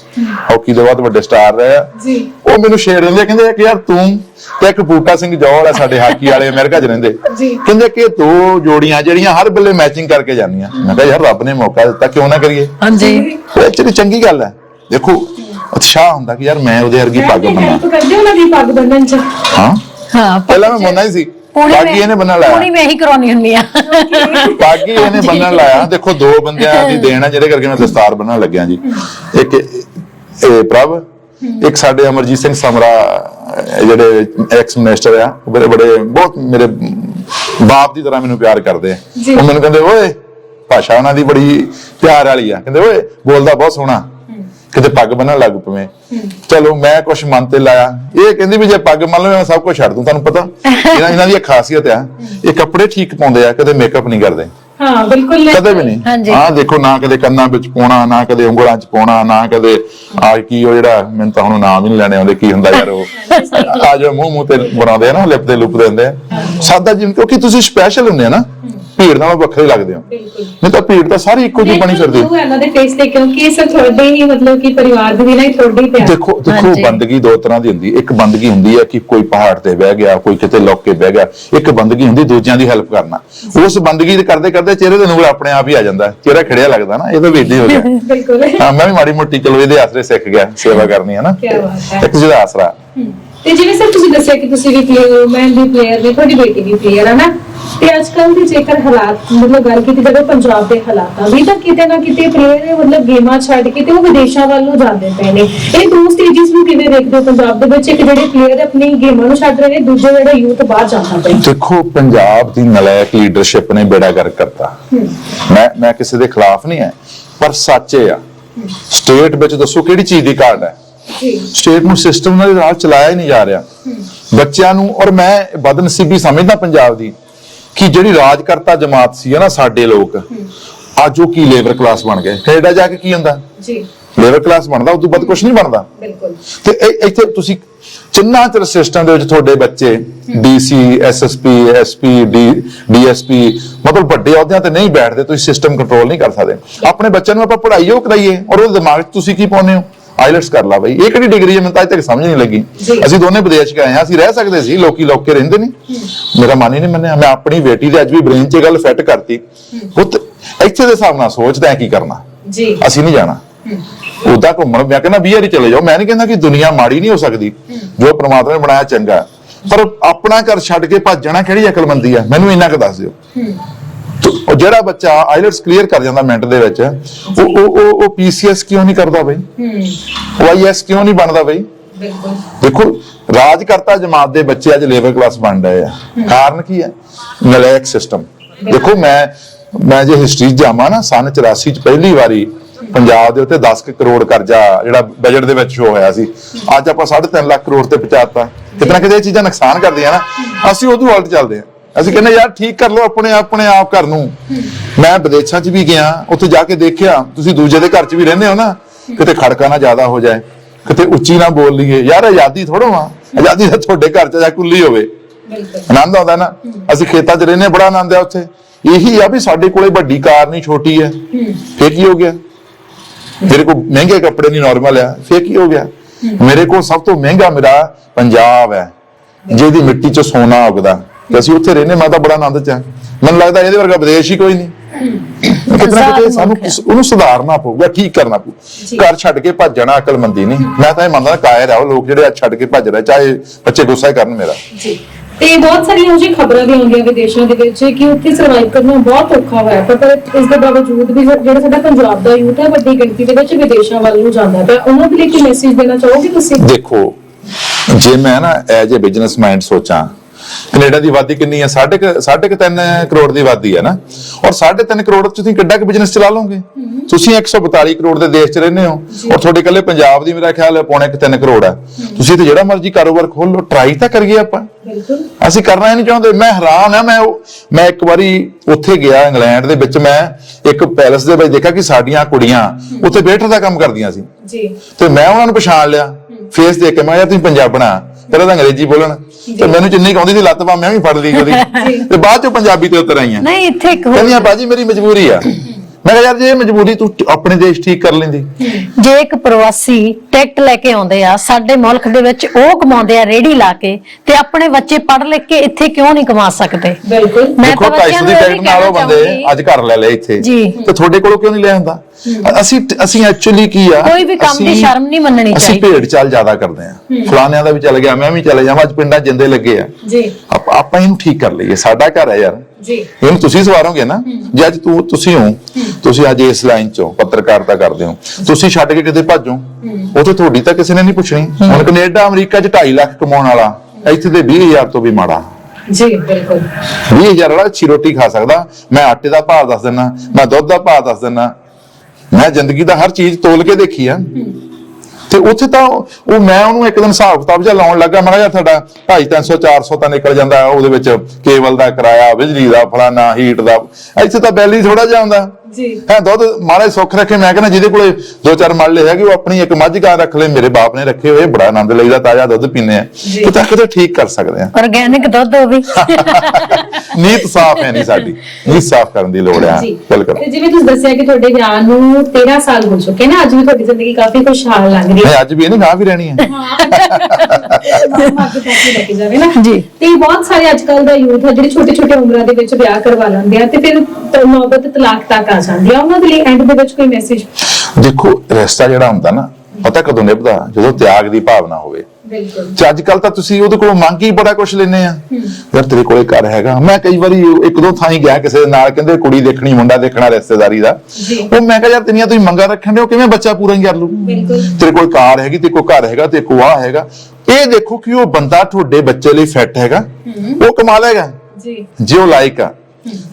ਹਾਕੀ ਦੇ ਬਹੁਤ ਵੱਡੇ ਸਟਾਰ ਰਹੇ ਆ। ਜੀ। ਉਹ ਮੈਨੂੰ ਸ਼ੇਰ ਦਿੰਦੇ ਕਹਿੰਦੇ ਕਿ ਯਾਰ ਤੂੰ ਤੇ ਇੱਕ ਬੂਟਾ ਸਿੰਘ ਜੌਲ ਆ ਸਾਡੇ ਹਾਕੀ ਵਾਲੇ ਅਮਰੀਕਾ 'ਚ ਰਹਿੰਦੇ। ਕਹਿੰਦੇ ਕਿ ਦੋ ਜੋੜੀਆਂ ਜਿਹੜੀਆਂ ਹਰ ਵੇਲੇ ਮੈਚਿੰਗ ਕਰਕੇ ਜਾਂਦੀਆਂ। ਮੈਂ ਕਿਹਾ ਯਾਰ ਰੱਬ ਨੇ ਮੌਕਾ ਦਿੱਤਾ ਕਿਉਂ ਨਾ ਕਰੀਏ? ਹਾਂਜੀ। ਇਹ ਚੰਗੀ ਗੱਲ ਹੈ। ਦੇਖੋ ਉਤਸ਼ਾਹ ਹੁੰਦਾ ਕਿ ਯਾਰ ਮੈਂ ਉਹਦੇ ਵਰਗੀ ਪੱਗ ਬੰਨਾਂ ਹੈਲਪ ਕਰਦੇ ਹੋ ਉਹਨਾਂ ਦੀ ਪੱਗ ਬੰਨਣ ਚ। ਹਾਂ। ਹਾਂ ਪਹਿਲਾਂ ਮੈਂ ਮੁੰਨਾ ਹੀ ਸੀ। ਪੂਰੀ ਪੱਗ ਹੀ ਇਹਨੇ ਬੰਨਣ ਪੂਰੀ ਲਾਇਆ ਮੈਂ ਹੀ ਕਰਾਉਣੀ ਹੁੰਦੀ ਆ। ਪੱਗ ਹੀ ਇਹਨੇ ਬੰਨਣ ਲਾਇਆ। ਦੇਖੋ ਦੋ ਬੰਦਿਆਂ ਦੀ ਦੇਣ ਆ ਜਿਹੜੇ ਕਰਕੇ ਮੈਂ ਦਸਤਾਰ ਬੰਨਣ ਲੱਗਿਆ ਜੀ। ਇੱਕ ਇਹ ਪ੍ਰਭ ਇੱਕ ਸਾਡੇ ਅਮਰਜੀਤ ਸਿੰਘ ਸਮਰਾ ਜਿਹੜੇ ਐਕਸ ਮਿਨਿਸਟਰ ਆ ਉਹ ਬੜੇ ਬੜੇ ਬਹੁਤ ਮੇਰੇ ਬਾਪ ਦੀ ਤਰ੍ਹਾਂ ਮੈਨੂੰ ਪਿਆਰ ਕਰਦੇ ਆ। ਉਹ ਮੈਨੂੰ ਕਹਿੰਦੇ ਓਏ ਭਾਸ਼ਾ ਉਹਨਾਂ ਦੀ ਬੜੀ ਪਿਆਰ ਵਾਲੀ ਆ। ਕਹਿੰਦੇ ਓਏ ਬੋਲਦਾ ਬਹੁਤ ਸੋਹਣਾ। ਕਿਤੇ ਪੱਗ ਬੰਨਣ ਲੱਗ ਪਵੇਂ। ਚਲੋ ਮੈਂ ਕੁਛ ਮਨ ਤੇ ਲਾਇਆ। ਇਹ ਕਹਿੰਦੀ ਵੀ ਜੇ ਪੱਗ ਮੰਨ ਲਓ ਮੈਂ ਸਭ ਕੁਝ ਛੱਡ ਦੂੰ ਤੁਹਾਨੂੰ ਪਤਾ। ਇਹਨਾਂ ਇਹਨਾਂ ਦੀ ਖਾਸੀਅਤ ਆ। ਇਹ ਕੱਪੜੇ ਠੀਕ ਪਾਉਂਦੇ ਆ ਕਦੇ ਮੇਕਅਪ ਨਹੀਂ ਕਰਦੇ। ਹਾਂ ਬਿਲਕੁਲ ਨਹੀਂ। ਕਦੇ ਵੀ ਨਹੀਂ। ਹਾਂਜੀ। ਆਹ ਦੇਖੋ ਨਾ ਕਦੇ ਕੰਨਾਂ ਵਿੱਚ ਪਾਉਣਾ ਨਾ ਕਦੇ ਉਂਗਲਾਂ 'ਚ ਪਾਉਣਾ ਨਾ ਕਦੇ ਆ ਕੀ ਉਹ ਜਿਹੜਾ ਮੈਨੂੰ ਤਾਂ ਹੁਣ ਨਾਮ ਹੀ ਨਹੀਂ ਲੈਣੇ ਆਉਂਦੇ ਕੀ ਹੁੰਦਾ ਯਾਰ ਉਹ। ਆ ਜੋ ਮੂੰਹ ਮੂੰਹ ਤੇ ਬਣਾਉਂਦੇ ਆ ਨਾ ਲਿਪ ਤੇ ਲੁਪ ਦਿੰਦੇ ਆ। ਸਾਦਾ ਜਿਵੇਂ ਕਿਉਂਕਿ ਤੁਸੀਂ ਸਪੈਸ਼ਲ ਹੁੰਦੇ ਆ ਨਾ। ਭੀੜ ਨਾਲੋਂ ਵੱਖਰੇ ਲੱਗਦੇ ਹੋ। ਬਿਲਕੁਲ। ਨਹੀਂ ਤਾਂ ਭੀੜ ਤਾਂ ਸਾਰੀ ਇੱਕੋ ਜਿਹੀ ਬਣੀ ਫਿਰਦੀ। ਉਹ ਇਹਨਾਂ ਦੇ ਫੇਸ ਤੇ ਕਿਉਂਕਿ ਇਹ ਸਭ ਤੁਹਾਡੇ ਹੀ ਮਤਲਬ ਕਿ ਪਰਿਵਾਰ ਦੇ ਨਾਲ ਹੀ ਤੁਹਾਡੇ ਹੀ ਪਿਆਰ ਦੇਖੋ ਦੇਖੋ। ਬੰਦਗੀ ਦੋ ਤਰ੍ਹਾਂ ਦੀ ਹੁੰਦੀ। ਇੱਕ ਬੰਦਗੀ ਹੁੰਦੀ ਹੈ ਕਿ ਕੋਈ ਪਹਾੜ ਤੇ ਬਹਿ ਗਿਆ ਕੋਈ ਕਿਤੇ ਲੁੱਕ ਕੇ ਬਹਿ ਗਿਆ। ਇੱਕ ਬੰਦਗੀ ਹੁੰਦੀ ਦੂਜਿਆਂ ਦੀ ਹੈਲਪ ਕਰਨਾ। ਉਸ ਬੰਦਗੀ ਦੇ ਕਰਦੇ ਕਰਦੇ ਚਿਹਰੇ ਦੇ ਨੂਰ ਆਪਣੇ ਆਪ ਹੀ ਆ ਜਾਂਦਾ। ਚਿਹਰਾ ਖੜਿਆ ਲੱਗਦਾ ਨਾ ਇਹ ਤਾਂ ਵੇਦੀ ਹੋ ਗਿਆ। ਬਿਲਕੁਲ। ਹਾਂ ਮੈਂ ਵੀ ਮਾੜੀ ਮੋਟੀ ਚਲੋ ਇਹਦੇ ਆਸਰੇ ਸਿੱਖ ਗਿਆ ਸੇਵਾ ਕਰਨੀ ਹੈ ਨਾ। ਬਾਤ ਹੈ। ਇੱਕ ਜਿਹਦਾ ਆਸਰਾ। ਤੇ ਜਿਵੇਂ ਸਰ ਤੁਸੀਂ ਦੱਸਿਆ ਕਿ ਤੁਸੀਂ ਵੀ ਪਲੇਅਰ ਹੋ ਮੈਂ ਵੀ ਪਲੇਅਰ ਨੇ ਤੁਹਾਡੀ ਬੇਟੀ ਵੀ ਪਲੇਅਰ ਹੈ ਨਾ। ਤੇ ਅੱਜ ਕੱਲ੍ਹ ਦੇ ਜੇਕਰ ਹਾਲਾਤ ਮਤਲਬ ਗੱਲ ਕੀਤੀ ਜਾਵੇ ਪੰਜਾਬ ਦੇ ਹਾਲਾਤਾਂ ਵੀ ਤਾਂ ਕਿਤੇ ਨਾ ਕਿਤੇ ਪਲੇਅਰ ਮਤਲਬ ਗੇਮਾਂ ਛੱਡ ਕੇ ਤੇ ਉਹ ਵਿਦੇਸ਼ਾਂ ਵੱਲ ਨੂੰ ਜਾਂਦੇ ਪਏ ਨੇ। ਇਹ ਦੋ ਸਟੇਜਸ ਨੂੰ ਕਿਵੇਂ ਦੇਖਦੇ ਹੋ ਪੰਜਾਬ ਦੇ ਵਿੱਚ? ਇੱਕ ਜਿਹੜੇ ਪਲੇਅਰ ਆਪਣੀ ਗੇਮਾਂ ਨੂੰ ਛੱਡ ਰਹੇ ਨੇ ਦੂਜੇ ਜਿਹੜਾ ਯੂਥ ਬਾਹਰ ਜਾਂਦਾ ਪਿਆ ਦੇਖੋ ਪੰਜਾਬ ਦੀ ਨਲਾਇਕ ਲੀਡਰਸ਼ਿਪ ਨੇ ਬੇੜਾ ਗਰਕ ਕਰਤਾ। ਮੈਂ ਮੈਂ ਕਿਸੇ ਦੇ ਖਿਲਾਫ ਨਹੀਂ ਹੈ ਪਰ ਸੱਚ ਇਹ ਆ ਸਟੇਟ ਵਿੱਚ ਦੱਸੋ ਕਿਹੜੀ ਚੀਜ਼ ਦੀ ਘਾਟ ਹੈ? ਸਟੇਟ ਨੂੰ ਸਿਸਟਮ ਨਾਲ ਚਲਾਇਆ ਹੀ ਨਹੀਂ ਜਾ ਰਿਹਾ। ਬੱਚਿਆਂ ਨੂੰ ਔਰ ਮੈਂ ਬਦਨਸੀਬੀ ਸਮਝਦਾ ਪੰਜਾਬ ਦੀ ਕਿ ਜਿਹੜੀ ਰਾਜਕਰਤਾ ਜਮਾਤ ਸੀ ਨਾ ਸਾਡੇ ਲੋਕ ਅੱਜ ਉਹ ਕੀ ਲੇਬਰ ਕਲਾਸ ਬਣ ਗਏ? ਕੈਨੇਡਾ ਜਾ ਕੇ ਕੀ ਹੁੰਦਾ? ਜੀ। ਲੇਬਰ ਕਲਾਸ ਬਣਦਾ ਉਸ ਤੋਂ ਬਾਅਦ ਕੁਝ ਨਹੀਂ ਬਣਦਾ। ਬਿਲਕੁਲ। ਤੇ ਇੱਥੇ ਤੁਸੀਂ ਜਿੰਨਾ ਚਿਰ ਸਿਸਟਮ ਦੇ ਵਿੱਚ ਤੁਹਾਡੇ ਬੱਚੇ ਡੀਸੀ ਐਸਐਸਪੀ ਐਸਪੀ ਡੀਐਸਪੀ ਮਤਲਬ ਵੱਡੇ ਅਹੁਦਿਆਂ ਤੇ ਨਹੀਂ ਬੈਠਦੇ ਤੁਸੀਂ ਸਿਸਟਮ ਕੰਟਰੋਲ ਨਹੀਂ ਕਰ ਸਕਦੇ। ਆਪਣੇ ਬੱਚਿਆਂ ਨੂੰ ਆਪਾਂ ਪੜ੍ਹਾਈ ਉਹ ਕਰਾਈਏ ਔਰ ਉਹਦੇ ਦਿਮਾਗ 'ਚ ਤੁਸੀਂ ਕੀ ਪਾਉਂਦੇ ਹੋ? ਆਈਲਟਸ ਕਰ ਲਾ ਬਈ। ਇਹ ਕਿਹੜੀ ਡਿਗਰੀ ਹੈ? ਮੈਨੂੰ ਤਾਂ ਅਜੇ ਤੱਕ ਸਮਝ ਨਹੀਂ ਲੱਗੀ। ਅਸੀਂ ਦੋਨੇ ਵਿਦੇਸ਼ ਗਏ ਹਾਂ। ਅਸੀਂ ਰਹਿ ਸਕਦੇ ਸੀ ਲੋਕੀ ਲੋਕ ਕੇ ਰਹਿੰਦੇ ਨਹੀਂ ਮੇਰਾ ਮਨ ਹੀ ਨਹੀਂ ਮੰਨਿਆ। ਮੈਂ ਆਪਣੀ ਬੇਟੀ ਦੇ ਅੱਜ ਵੀ ਬ੍ਰੇਨ 'ਚ ਗੱਲ ਫਿੱਟ ਕਰਤੀ। ਪੁੱਤ ਇੱਥੇ ਦੇ ਹਿਸਾਬ ਨਾਲ ਸੋਚਦਾ ਕੀ ਕਰਨਾ। ਜੀ। ਅਸੀਂ ਨਹੀਂ ਜਾਣਾ। ਉਦਾਂ ਘੁੰਮਣ। ਮੈਂ ਕਹਿੰਦਾ 20 ਵਾਰੀ ਚਲੇ ਜਾਓ। ਮੈਂ ਨਹੀਂ ਕਹਿੰਦਾ ਕਿ ਦੁਨੀਆ ਮਾੜੀ ਨਹੀਂ ਹੋ ਸਕਦੀ। ਜੋ ਪ੍ਰਮਾਤਮਾ ਨੇ ਬਣਾਇਆ ਚੰਗਾ। ਪਰ ਆਪਣਾ ਘਰ ਛੱਡ ਕੇ ਭੱਜਣਾ ਕਿਹੜੀ ਅਕਲਮੰਦੀ ਹੈ? ਮੈਨੂੰ ਇੰਨਾ ਕੁ ਦੱਸ ਦਿਓ। ਉਹ ਜਿਹੜਾ ਬੱਚਾ ਆਈਲਟਸ ਕਲੀਅਰ ਕਰ ਜਾਂਦਾ ਮਿੰਟ ਦੇ ਵਿੱਚ ਉਹ ਉਹ ਉਹ- ਉਹ ਪੀਸੀਐਸ ਕਿਉਂ ਨਹੀਂ ਕਰਦਾ ਬਈ? ਉਹ ਆਈਐਸ ਕਿਉਂ ਨਹੀਂ ਬਣਦਾ ਬਈ? ਬਿਲਕੁਲ। ਦੇਖੋ ਰਾਜ ਕਰਤਾ ਜਮਾਤ ਦੇ ਬੱਚੇ ਅੱਜ ਲੇਬਰ ਕਲਾਸ ਬਣ ਰਹੇ ਆ। ਕਾਰਨ ਕੀ ਹੈ? ਨਲਾਇਕ ਸਿਸਟਮ ਦੇਖੋ ਮੈਂ ਮੈਂ ਜੇ ਹਿਸਟਰੀ ਜਾਵਾਂ ਨਾ ਸਨ 84 ਚ ਪਹਿਲੀ ਵਾਰੀ ਪੰਜਾਬ ਦੇ ਉੱਤੇ 10 ਕੁ ਕਰੋੜ ਕਰਜ਼ਾ ਜਿਹੜਾ ਬਜਟ ਦੇ ਵਿੱਚ ਸ਼ੋ ਹੋਇਆ ਸੀ। ਅੱਜ ਆਪਾਂ 3.5 ਲੱਖ ਕਰੋੜ ਤੇ ਪਹੁੰਚਾਤਾ ਕਿਤਨਾ ਕਿਤੇ ਇਹ ਚੀਜ਼ਾਂ ਨੁਕਸਾਨ ਕਰਦੀਆਂ ਨਾ। ਅਸੀਂ ਉਹਦੇ ਉਲਟ ਚੱਲਦੇ ਆ। ਅਸੀਂ ਕਹਿੰਦੇ ਯਾਰ ਠੀਕ ਕਰ ਲਓ ਆਪਣੇ ਆਪਣੇ ਆਪ ਘਰ ਨੂੰ। ਮੈਂ ਵਿਦੇਸ਼ਾਂ 'ਚ ਵੀ ਗਿਆ ਉੱਥੇ ਜਾ ਕੇ ਦੇਖਿਆ ਤੁਸੀਂ ਦੂਜੇ ਦੇ ਘਰ 'ਚ ਵੀ ਰਹਿੰਦੇ ਹੋ ਨਾ ਕਿਤੇ ਖੜਕਾ ਨਾ ਜ਼ਿਆਦਾ ਹੋ ਜਾਏ ਕਿਤੇ ਉੱਚੀ ਨਾ ਬੋਲ ਲਈਏ। ਯਾਰ ਆਜ਼ਾਦੀ ਥੋੜੋ ਆ ਆਜ਼ਾਦੀ ਤਾਂ ਤੁਹਾਡੇ ਘਰ 'ਚ ਜਾ ਕੁੱਲੀ ਹੋਵੇ। ਬਿਲਕੁਲ। ਆਨੰਦ ਆਉਂਦਾ ਨਾ। ਅਸੀਂ ਖੇਤਾਂ 'ਚ ਰਹਿੰਦੇ ਬੜਾ ਆਨੰਦ ਆ ਉੱਥੇ। ਇਹੀ ਆ ਵੀ ਸਾਡੇ ਕੋਲੇ ਵੱਡੀ ਕਾਰ ਨਹੀਂ ਛੋਟੀ ਹੈ। ਫੇਰ ਕੀ ਹੋ ਗਿਆ? ਮੇਰੇ ਕੋਲ ਮਹਿੰਗੇ ਕੱਪੜੇ ਨਹੀਂ ਨਾਰਮਲ ਆ। ਫੇਰ ਕੀ ਹੋ ਗਿਆ? ਮੇਰੇ ਕੋਲ ਸਭ ਤੋਂ ਮਹਿੰਗਾ ਮੇਰਾ ਪੰਜਾਬ ਹੈ। ਜਿਹਦੀ ਮਿੱਟੀ 'ਚ ਸੋਨਾ ਉਗਦਾ। ਤੇ ਅਸੀਂ ਉੱਥੇ ਰਹਿੰਦੇ ਮੈਂ ਤਾਂ ਬੜਾ ਆਨੰਦ 'ਚ ਆ। ਮੈਨੂੰ ਲੱਗਦਾ ਇਹਦੇ ਵਰਗਾ ਵਿਦੇਸ਼ ਹੀ ਕੋਈ ਨਹੀਂ। ਕਿਤਨਾ ਕਿਤੇ ਸਾਨੂੰ ਉਹਨੂੰ ਸੁਧਾਰਨਾ ਪਊਗਾ ਠੀਕ ਕਰਨਾ ਪਊ। ਘਰ ਛੱਡ ਕੇ ਭੱਜਣਾ ਅਕਲਮੰਦੀ ਨਹੀਂ। ਮੈਂ ਤਾਂ ਇਹ ਮੰਨਦਾ ਕਾਇਰ ਆ ਉਹ ਲੋਕ ਜਿਹੜੇ ਛੱਡ ਕੇ ਭੱਜ ਰਹੇ ਚਾਹੇ ਬੱਚੇ ਗੁੱਸਾ ਕਰਨ ਮੇਰਾ। ਜੀ। ਤੇ ਬਹੁਤ ਸਾਰੀਆਂ ਜੀ ਖਬਰਾਂ ਵੀ ਆਉਂਦੀਆਂ ਵਿਦੇਸ਼ਾਂ ਦੇ ਵਿੱਚ ਕਿ ਉੱਥੇ ਸਰਵਾਈਵ ਕਰਨਾ ਬਹੁਤ ਔਖਾ ਹੋਇਆ ਪਰ ਪਰ ਇਸ ਦੇ ਬਾਵਜੂਦ ਵੀ ਜਿਹੜਾ ਸਾਡਾ ਪੰਜਾਬ ਦਾ ਯੂਥ ਹੈ ਵੱਡੀ ਗਿਣਤੀ ਦੇ ਵਿੱਚ ਵਿਦੇਸ਼ਾਂ ਵੱਲ ਨੂੰ ਜਾਂਦਾ ਪਿਆ। ਉਹਨਾਂ ਦੇ ਲਈ ਕੀ ਮੈਸੇਜ ਦੇਣਾ ਚਾਹੋਗੇ ਤੁਸੀਂ? ਦੇਖੋ ਜੇ ਮੈਂ ਨਾ ਐਜ ਅ ਬਿਜ਼ਨਸ ਮਾਈਂਡ ਸੋਚਾਂ ਕੈਨੇਡਾ ਦੀ ਆਬਾਦੀ ਕਿੰਨੀ ਹੈ? ਸਾਢੇ ਕੁ- ਸਾਢੇ ਕੁ ਤਿੰਨ ਕਰੋੜ ਦੀ ਆਬਾਦੀ ਹੈ ਨਾ? ਔਰ ਸਾਢੇ ਤਿੰਨ ਕਰੋੜ ਚ ਤੁਸੀਂ ਕਿੱਡਾ ਕੁ ਬਿਜ਼ਨਸ ਚਲਾ ਲਓਗੇ? ਤੁਸੀਂ 142 ਕਰੋੜ ਦੇ ਦੇਸ਼ 'ਚ ਰਹਿੰਦੇ ਹੋ। ਔਰ ਤੁਹਾਡੇ ਇਕੱਲੇ ਪੰਜਾਬ ਦੀ ਮੇਰਾ ਖਿਆਲ ਹੈ ਪੌਣੇ ਕੁ 3 ਕਰੋੜ ਹੈ। ਤੁਸੀਂ ਤੇ ਜਿਹੜਾ ਮਰਜ਼ੀ ਕਾਰੋਬਾਰ ਖੋਲ ਲਓ ਟਰਾਈ ਤਾਂ ਕਰੀਏ ਆਪਾਂ। ਬਿਲਕੁਲ। ਅਸੀਂ ਕਰਨਾ ਹੀ ਨਹੀਂ ਚਾਹੁੰਦੇ। ਮੈਂ ਹੈਰਾਨ ਆ ਮੈਂ ਮੈਂ ਇੱਕ ਵਾਰੀ ਉੱਥੇ ਗਿਆ ਇੰਗਲੈਂਡ ਦੇ ਵਿੱਚ। ਮੈਂ ਇੱਕ ਪੈਲਸ ਦੇ ਵਿੱਚ ਦੇਖਿਆ ਕਿ ਸਾਡੀਆਂ ਕੁੜੀਆਂ ਉੱਥੇ ਵੇਟਰ ਦਾ ਕੰਮ ਕਰਦੀਆਂ ਸੀ। ਜੀ। ਤੇ ਮੈਂ ਉਹਨਾਂ ਨੂੰ ਪਛਾਣ ਲਿਆ। ਫੇਸ ਦੇਖ ਕੇ ਮੈਂ ਕਿਹਾ ਯਾਰ ਤੁਸੀਂ ਪੰਜਾਬਣਾ ਪਹਿਲਾਂ ਤਾਂ ਅੰਗਰੇਜ਼ੀ ਬੋਲਣ। ਤੇ ਮੈਨੂੰ ਜਿੰਨੀ ਕੁ ਆਉਂਦੀ ਸੀ ਲੱਤ ਬਾਹ ਮੈਂ ਵੀ ਫੜ ਲਈ ਉਹਦੀ ਤੇ ਬਾਅਦ ਚ ਪੰਜਾਬੀ ਤੇ ਉਤਰ ਆਈਆਂ। ਨਹੀਂ ਇੱਥੇ ਇੱਕ ਹੋਰ ਕਹਿੰਦੀਆਂ ਬਾਜੀ ਮੇਰੀ ਮਜਬੂਰੀ ਆ। ਮੈਂ ਕਿਹਾ ਯਾਰ ਜੇ ਇਹ ਮਜਬੂਰੀ ਤੂੰ ਆਪਣੇ ਦੇਸ਼ ਠੀਕ ਕਰ ਲੈਂਦੀ। ਜੇ ਇੱਕ ਪ੍ਰਵਾਸੀ ਟਿਕਟ ਲੈ ਕੇ ਆਉਂਦੇ ਆ ਸਾਡੇ ਮੁਲਕ ਦੇ ਵਿੱਚ ਉਹ ਕਮਾਉਂਦੇ ਆ ਰੇੜੀ ਲਾ ਕੇ ਤੇ ਆਪਣੇ ਬੱਚੇ ਪੜ੍ਹ ਲਿਖ ਕੇ ਇੱਥੇ ਕਿਉਂ ਨਹੀਂ ਕਮਾ ਸਕਦੇ? ਬਿਲਕੁਲ। ਮੈਂ ਤਾਂ ਬੱਚਿਆਂ 250 ਨੂੰ ਦੀ ਇਹ ਵੀ ਟਿਕਟ ਨਾਲ ਬੰਦੇ ਅੱਜ ਘਰ ਲੈ ਲਏ ਇੱਥੇ। ਜੀ। ਤੇ ਤੁਹਾਡੇ ਕੋਲੋਂ ਕਿਉਂ ਨਹੀਂ ਲੈ ਆਂਦਾ ਅਸੀਂ ਅਸੀਂ ਐਕਚੁਅਲੀ ਕੀ ਆ? ਕੋਈ ਵੀ ਕੰਮ ਦੀ ਅਸੀਂ- ਸ਼ਰਮ ਨਹੀਂ ਮੰਨਣੀ ਅਸੀਂ ਚਾਹੀਦੀ। ਭੇਡ ਚਾਲ ਜ਼ਿਆਦਾ ਕਰਦੇ ਆ। ਫਲਾਨਿਆਂ ਦਾ ਵੀ ਚੱਲ ਗਿਆ ਮੈਂ ਵੀ ਚੱਲ ਜਾਵਾਂ ਅੱਜ ਪਿੰਡਾਂ ਜਿੰਦੇ ਲੱਗੇ ਆ। ਜੀ। ਆਪ- ਆਪਾਂ ਇਹਨੂੰ ਠੀਕ ਕਰ ਲਈਏ। ਸਾਡਾ ਘਰ ਹੈ ਯਾਰ। ਜੀ। ਇਹਨੂੰ ਤੁਸੀਂ ਸਵਾਰੋਗੇ ਨਾ ਜੇ ਅੱਜ ਤੂੰ ਤੁਸੀਂ ਹੋ ਤੁਸੀਂ ਅੱਜ ਇਸ ਲਾਈਨ ਚੋਂ ਪੱਤਰਕਾਰਤਾ ਕਰਦੇ ਹੋ ਤੁਸੀਂ ਛੱਡ ਕੇ ਕਿਤੇ ਭੱਜੋ ਤੇ ਤੁਹਾਡੀ ਤਾਂ ਕਿਸੇ ਨੇ ਨਹੀਂ ਪੁੱਛਣੀ। ਹੁਣ ਕੈਨੇਡਾ ਅਮਰੀਕਾ 'ਚ 2.5 ਲੱਖ ਕਮਾਉਣ ਵਾਲਾ ਇੱਥੇ ਤੇ 20000 ਤੋਂ ਵੀ ਮਾੜਾ। ਜੀ ਬਿਲਕੁਲ। 20000 ਵਾਲਾ ਅੱਛੀ ਰੋਟੀ ਖਾ ਸਕਦਾ। ਮੈਂ ਆਟੇ ਦਾ ਭਾਅ ਦੱਸ ਦਿੰਨਾ ਮੈਂ ਦੁੱਧ ਦਾ ਭਾਅ ਦੱਸ ਦਿੰਨਾ। ਮੈਂ ਜ਼ਿੰਦਗੀ ਦਾ ਹਰ ਚੀਜ਼ ਤੋਲ ਕੇ ਦੇਖੀ ਆ। ਤੇ ਉੱਥੇ ਤਾਂ ਉਹ ਮੈਂ ਉਹਨੂੰ ਇੱਕ ਦਿਨ ਹਿਸਾਬ ਕਿਤਾਬ ਜਿਹਾ ਲਾਉਣ ਲੱਗਾ, ਮੈਂ ਕਿਹਾ ਯਾਰ ਤੁਹਾਡਾ 250 300 400 ਤਾਂ ਨਿਕਲ ਜਾਂਦਾ, ਉਹਦੇ ਵਿੱਚ ਕੇਬਲ ਦਾ ਕਿਰਾਇਆ, ਬਿਜਲੀ ਦਾ, ਫਲਾਨਾ ਹੀਟ ਦਾ, ਇੱਥੇ ਤਾਂ ਬੈਲੀ ਥੋੜਾ ਜਿਹਾ ਆਉਂਦਾ ਜੀ। ਹੈ ਦੁੱਧ ਮਾੜੇ ਸੁੱਖ ਰੱਖੇ ਮੈਂ ਕਹਿੰਦਾ ਜਿਹਦੇ ਕੋਲੇ ਦੋ ਚਾਰ ਮਰਲੇ ਹੈਗੇ ਉਹ ਆਪਣੀ ਇੱਕ ਮੱਝ ਗਾਂ ਰੱਖ ਲੈ ਮੇਰੇ ਬਾਪ ਨੇ ਰੱਖੇ ਹੋਏ ਬੜਾ ਆਨੰਦ ਲਈਦਾ ਤਾਜ਼ਾ ਦੁੱਧ ਪੀਂਦੇ ਆ। ਜੀ। ਕਿਤੇ ਕਿਤੇ ਠੀਕ ਕਰ ਸਕਦੇ ਆ। ਆਰਗੈਨਿਕ ਦੁੱਧ ਹੋਵੇ ਨੀਤ ਸਾਫ਼ ਹੈ ਨਹੀਂ ਸਾਡੀ। ਨੀਤ ਸਾਫ਼ ਕਰਨ ਦੀ ਲੋੜ ਹੈ ਜੀ। ਬਿਲਕੁਲ। ਤੇ ਜਿਵੇਂ ਤੁਸੀਂ ਦੱਸਿਆ ਕਿ ਤੁਹਾਡੇ ਵਿਆਹ ਨੂੰ 13 ਸਾਲ ਹੋ ਚੁੱਕੇ ਨੇ ਅੱਜ ਵੀ ਤੁਹਾਡੀ ਜ਼ਿੰਦਗੀ ਕਾਫੀ ਖੁਸ਼ਹਾਲ ਲੱਗ ਰਹੀ ਹੈ। ਅੱਜ ਵੀ ਇਹ ਨਹੀਂ ਗਾਂ ਵੀ ਰਹਿਣੀ ਹੈ। ਅੱਗੇ ਤੱਕ ਲੈ ਕੇ ਜਾਵੇ ਨਾ ਜੀ। ਤੇ ਬਹੁਤ ਸਾਰੇ ਅੱਜ ਕੱਲ ਦਾ ਯੂਥ ਹੈ ਜਿਹੜੇ ਛੋਟੇ ਛੋਟੇ ਉਮਰਾਂ ਦੇ ਵਿੱਚ ਵਿਆਹ ਕਰਵਾ ਲੈਂਦੇ ਆ ਤੇ ਫਿਰ ਤ- ਨੌਬਤ ਤਲਾਕ ਤੱਕ ਆ ਜਾਂਦੀ ਆ। ਉਹਨਾਂ ਦੇ ਲਈ ਐਂਡ ਦੇ ਵਿੱਚ ਕੋਈ ਮੈਸੇਜ ਦੇਖੋ ਰਿਸ਼ਤਾ ਜਿਹੜਾ ਹੁੰਦਾ ਨਾ ਪਤਾ ਕਦੋਂ ਨਿਭਦਾ? ਜਦੋਂ ਤਿਆਗ ਦੀ ਭਾਵਨਾ ਹੋਵੇ। ਬਿਲਕੁਲ। ਤੇ ਅੱਜ ਕੱਲ ਤਾਂ ਤੁਸੀਂ ਉਹਦੇ ਕੋਲੋਂ ਮੰਗ ਹੀ ਬੜਾ ਕੁਝ ਲੈਨੇ ਆ। ਯਾਰ ਤੇਰੇ ਕੋਲੇ ਘਰ ਹੈਗਾ। ਮੈਂ ਕਈ ਵਾਰੀ ਇੱਕ ਦੋ ਥਾਈਂ ਗਿਆ ਕਿਸੇ ਦੇ ਨਾਲ ਕਹਿੰਦੇ ਕੁੜੀ ਦੇਖਣੀ ਮੁੰਡਾ ਦੇਖਣਾ ਰਿਸ਼ਤੇਦਾਰੀ ਦਾ। ਉਹ ਮੈਂ ਕਿਹਾ ਯਾਰ ਤੇਰੀਆਂ ਤੁਸੀਂ ਮੰਗਾਂ ਰੱਖਣ ਦੇ ਉਹ ਕਿਵੇਂ ਬੱਚਾ ਪੂਰਾ ਹੀ ਕਰ ਲੂ ਬਿਲਕੁਲ। ਤੇਰੇ ਕੋਲ ਕਾਰ ਹੈਗੀ ਤੇ ਕੋਈ ਘਰ ਹੈਗਾ ਤੇ ਕੋਈ ਆ ਹੈਗਾ। ਇਹ ਦੇਖੋ ਕਿ ਉਹ ਬੰਦਾ ਤੁਹਾਡੇ ਬੱਚੇ ਲਈ ਫਿੱਟ ਹੈਗਾ। ਉਹ ਕਮਾ ਲੇਗਾ ਜੀ। ਜੇ ਉਹ ਲਾਇਕ ਆ।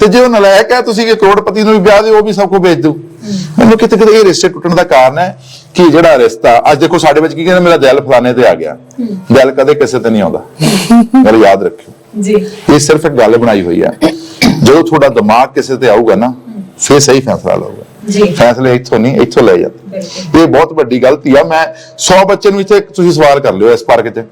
ਤੇ ਜੇ ਉਹ ਨਲਾਇਕ ਆ ਤੁਸੀਂ ਕਿ ਕਰੋੜਪਤੀ ਨੂੰ ਵੀ ਵਿਆਹ ਦਿਓ ਉਹ ਵੀ ਸਭ ਕੁਝ ਵੇਚ ਦਿਓ। ਮੈਨੂੰ ਕਿਤੇ ਕਿਤੇ ਇਹ ਰਿਸ਼ਤੇ ਟੁੱਟਣ ਦਾ ਕਾਰਨ ਹੈ। ਕਿ ਜਿਹੜਾ ਰਿਸ਼ਤਾ ਅੱਜ ਦੇਖੋ ਸਾਡੇ ਵਿੱਚ ਕੀ ਕਹਿੰਦੇ ਮੇਰਾ ਦਿਲ ਫਲਾਣੇ ਤੇ ਆ ਗਿਆ। ਦਿਲ ਕਦੇ ਕਿਸੇ ਤੇ ਨਹੀਂ ਆਉਂਦਾ। ਗੱਲ ਯਾਦ ਰੱਖਿਓ। ਜੀ। ਇਹ ਸਿਰਫ ਇੱਕ ਗੱਲ ਬਣਾਈ ਹੋਈ ਹੈ। ਜਦੋਂ ਤੁਹਾਡਾ ਦਿਮਾਗ ਕਿਸੇ ਤੇ ਆਊਗਾ ਨਾ ਫਿਰ ਸਹੀ ਫੈਸਲਾ ਲਓਗਾ। ਜੀ। ਫੈਸਲੇ ਇੱਥੋਂ ਨਹੀਂ ਇੱਥੋਂ ਲੈ ਜਾਂਦੇ। ਇਹ ਬਹੁਤ ਵੱਡੀ ਗਲਤੀ ਆ। ਮੈਂ 100 ਬੱਚੇ ਨੂੰ ਇੱਥੇ ਤੁਸੀਂ ਸਵਾਲ ਕਰ ਲਿਓ ਇਸ ਪਾਰਕ 'ਚ।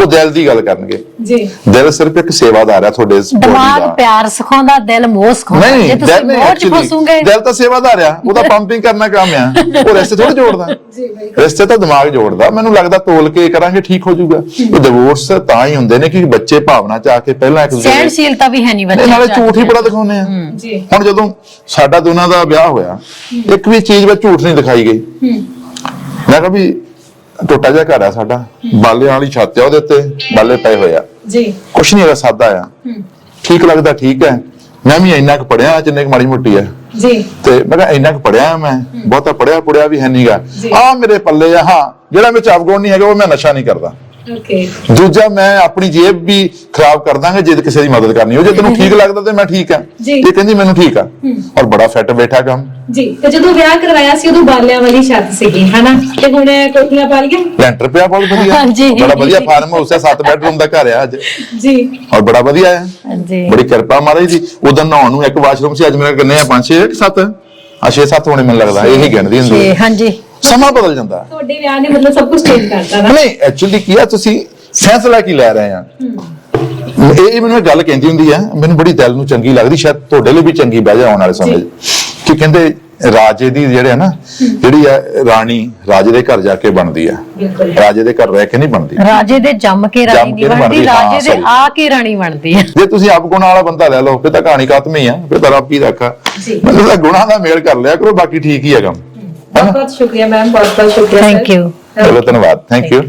ਉਹ ਦਿਲ ਦੀ ਗੱਲ ਕਰਨਗੇ। ਜੀ। ਦਿਲ ਸਿਰਫ ਇੱਕ ਸੇਵਾਦਾਰ ਹੈ ਤੁਹਾਡੇ ਦਿਮਾਗ ਪਿਆਰ ਸਿਖਾਉਂਦਾ ਦਿਲ ਮੋਹ ਸਿਖਾਉਂਦਾ। ਨਹੀਂ ਜੇ ਤੁਸੀਂ ਮੋਹ ਚ ਫਸੋਗੇ। ਦਿਲ ਤਾਂ ਸੇਵਾਦਾਰ ਆ। ਉਹਦਾ ਪੰਪਿੰਗ ਕਰਨਾ ਕੰਮ ਆ। ਉਹ ਰਿਸ਼ਤੇ ਥੋੜਾ ਜੋੜਦਾ। ਜੀ ਬਿਲਕੁਲ। ਰਿਸ਼ਤੇ ਤਾਂ ਦਿਮਾਗ ਜੋੜਦਾ। ਮੈਨੂੰ ਲੱਗਦਾ ਤੋਲ ਕੇ ਕਰਾਂਗੇ ਠੀਕ ਹੋ ਜਾਊਗਾ। ਇਹ ਡਿਵੋਰਸ ਤਾਂ ਹੀ ਹੁੰਦੇ ਨੇ ਕਿ ਬੱਚੇ ਭਾਵਨਾ ਚ ਆ ਕੇ ਪਹਿਲਾਂ ਇੱਕ ਦੂਜੇ ਸਹਿਣਸ਼ੀਲਤਾ ਵੀ ਹੈ ਨਹੀਂ ਬੱਚੇ ਨਾਲੇ ਝੂਠ ਹੀ ਬੜਾ ਦਿਖਾਉਂਦੇ ਆ। ਜੀ। ਹੁਣ ਜਦੋਂ ਸਾਡਾ ਦੋਨਾਂ ਦਾ ਵਿਆਹ ਹੋਇਆ ਇੱਕ ਵੀ ਚੀਜ਼ ਵਿੱਚ ਝੂਠ ਨਹੀਂ ਦਿਖਾਈ ਗਈ। ਮੈਂ ਕਿਹਾ ਵੀ ਟੋਟਾ ਜਿਹਾ ਘਰ ਆ ਸਾਡਾ। ਬਾਲਿਆਂ ਵਾਲੀ ਛੱਤ ਆ ਉਹਦੇ ਉੱਤੇ ਬਾਲੇ ਪਏ ਹੋਏ ਆ। ਜੀ। ਕੁਛ ਨਹੀਂ ਹੈਗਾ ਸਾਦਾ ਆ। ਠੀਕ ਲੱਗਦਾ ਠੀਕ ਹੈ। ਮੈਂ ਵੀ ਇੰਨਾ ਕੁ ਪੜਿਆ ਜਿੰਨੇ ਕੁ ਮਾੜੀ ਮੋਟੀ ਆ। ਜੀ। ਤੇ ਮੈਂ ਕਿਹਾ ਇੰਨਾ ਕੁ ਪੜਿਆ ਮੈਂ। ਬਹੁਤਾ ਪੜਿਆ ਪੜਿਆ ਵੀ ਹੈ ਨਹੀਂਗਾ। ਆ ਮੇਰੇ ਪੱਲੇ ਆ ਹਾਂ। ਜਿਹੜਾ ਵਿੱਚ ਅਵਗੁਣ ਨਹੀਂ ਹੈਗਾ ਉਹ ਮੈਂ ਨਸ਼ਾ ਨਹੀਂ ਕਰਦਾ। ਓਕੇ ਦੂਜਾ ਮੈਂ ਆਪਣੀ ਜੇਬ ਵੀ ਖਰਾਬ ਕਰ ਦਾਂਗਾ ਜੇ ਕਿਸੇ ਦੀ ਮਦਦ ਕਰਨੀ ਹੋ ਜੇ ਤੈਨੂੰ ਠੀਕ ਲੱਗਦਾ ਤੇ ਮੈਂ ਠੀਕ ਆ। ਜੀ। ਇਹ ਕਹਿੰਦੀ ਮੈਨੂੰ ਠੀਕ ਆ। ਔਰ ਬੜਾ ਫਿੱਟ ਬੈਠਾ ਕੰਮ। ਜੀ। ਤੇ ਜਦੋਂ ਵਿਆਹ ਕਰਵਾਇਆ ਸੀ ਉਦੋਂ ਬਾਲਿਆਂ ਵਾਲੀ ਛੱਤ ਸੀਗੀ ਹਨਾ? ਤੇ ਹੁਣ ਕੋਠੀਆਂ ਪਾ ਲਈਆਂ ਲੈਂਟਰ ਪਿਆ ਬਹੁਤ ਵਧੀਆ। ਹਾਂਜੀ। ਬੜਾ ਵਧੀਆ ਫਾਰਮ ਹਾਊਸ ਹੈ 7 ਬੈਡਰੂਮ ਦਾ ਘਰ ਆ ਅੱਜ। ਜੀ। ਔਰ ਬੜਾ ਵਧੀਆ ਹੈ ਹਾਂਜੀ ਬੜੀ ਕਿਰਪਾ ਮਹਾਰਾਜ ਦੀ। ਉਦੋਂ ਨਹਾਉਣ ਨੂੰ ਇੱਕ ਵਾਸ਼ਰੂਮ ਸੀ ਅੱਜ ਮੇਰੇ ਕਿੰਨੇ ਆ? 5 6 7 ਆ 6 7 ਹੋਣੇ ਮੈਨੂੰ ਲੱਗਦਾ। ਇਹੀ ਗਿਣਦੀ ਹੁੰਦੀ ਹੈ। ਹਾਂਜੀ ਸਮਾਂ ਬਦਲ ਜਾਂਦਾ। ਤੁਹਾਡੇ ਵਿਆਹ ਨੇ ਮਤਲਬ ਸਭ ਕੁਝ ਚੇਂਜ ਕਰਤਾ ਨਾ। ਨਹੀਂ ਐਕਚੁਅਲੀ ਕੀ ਆ ਤੁਸੀਂ ਫੈਸਲਾ ਕੀ ਲੈ ਰਹੇ ਆ। ਇਹ ਇਹ ਮੈਨੂੰ ਗੱਲ ਕਹਿੰਦੀ ਹੁੰਦੀ ਆ ਮੈਨੂੰ ਬੜੀ ਦਿਲ ਨੂੰ ਚੰਗੀ ਲੱਗਦੀ ਸ਼ਾਇਦ ਤੁਹਾਡੇ ਲਈ ਵੀ ਚੰਗੀ ਬਹਿ ਜਾ ਆਉਣ ਵਾਲੇ ਸਮੇਂ 'ਚ। ਕਿ ਕਹਿੰਦੇ ਰਾਜੇ ਦੀ ਜਿਹੜੇ ਆ ਨਾ ਜਿਹੜੀ ਆ ਰਾਣੀ ਰਾਜੇ ਦੇ ਘਰ ਜਾ ਕੇ ਬਣਦੀ ਆ। ਬਿਲਕੁਲ। ਰਾਜੇ ਦੇ ਘਰ ਰਹਿ ਕੇ ਨਹੀਂ ਬਣਦੀ। ਰਾਜੇ ਦੇ ਜੰਮ ਕੇ ਰਾਣੀ ਜੰਮ ਕੇ ਨਹੀਂ ਬਣਦੀ ਬਣਦੀ, ਹਾਂ, ਰਾਜੇ ਦੇ। ਆ ਕੇ ਰਾਣੀ ਬਣਦੀ ਹੈ ਜੇ ਤੁਸੀਂ ਆਪ ਗੁਣਾ ਵਾਲਾ ਬੰਦਾ ਲੈ ਲਓ ਫਿਰ ਤਾਂ ਕਹਾਣੀ ਖਤਮ ਹੀ ਆ ਫਿਰ ਤਾਂ ਰੱਬ ਹੀ ਰੱਖਾ। ਜੀ। ਮਤਲਬ ਤਾਂ ਗੁਣਾ ਦਾ ਮੇਲ ਕਰ ਲਿਆ ਕਰੋ ਬਾਕੀ ਠੀਕ ਹੀ ਹੈ ਕੰਮ। ਬਹੁਤ ਬਹੁਤ ਸ਼ੁਕਰੀਆ ਮੈਮ ਬਹੁਤ ਬਹੁਤ ਸ਼ੁਕਰੀਆ ਥੈਂਕ। ਯੂ ਚਲੋ ਧੰਨਵਾਦ। Thank you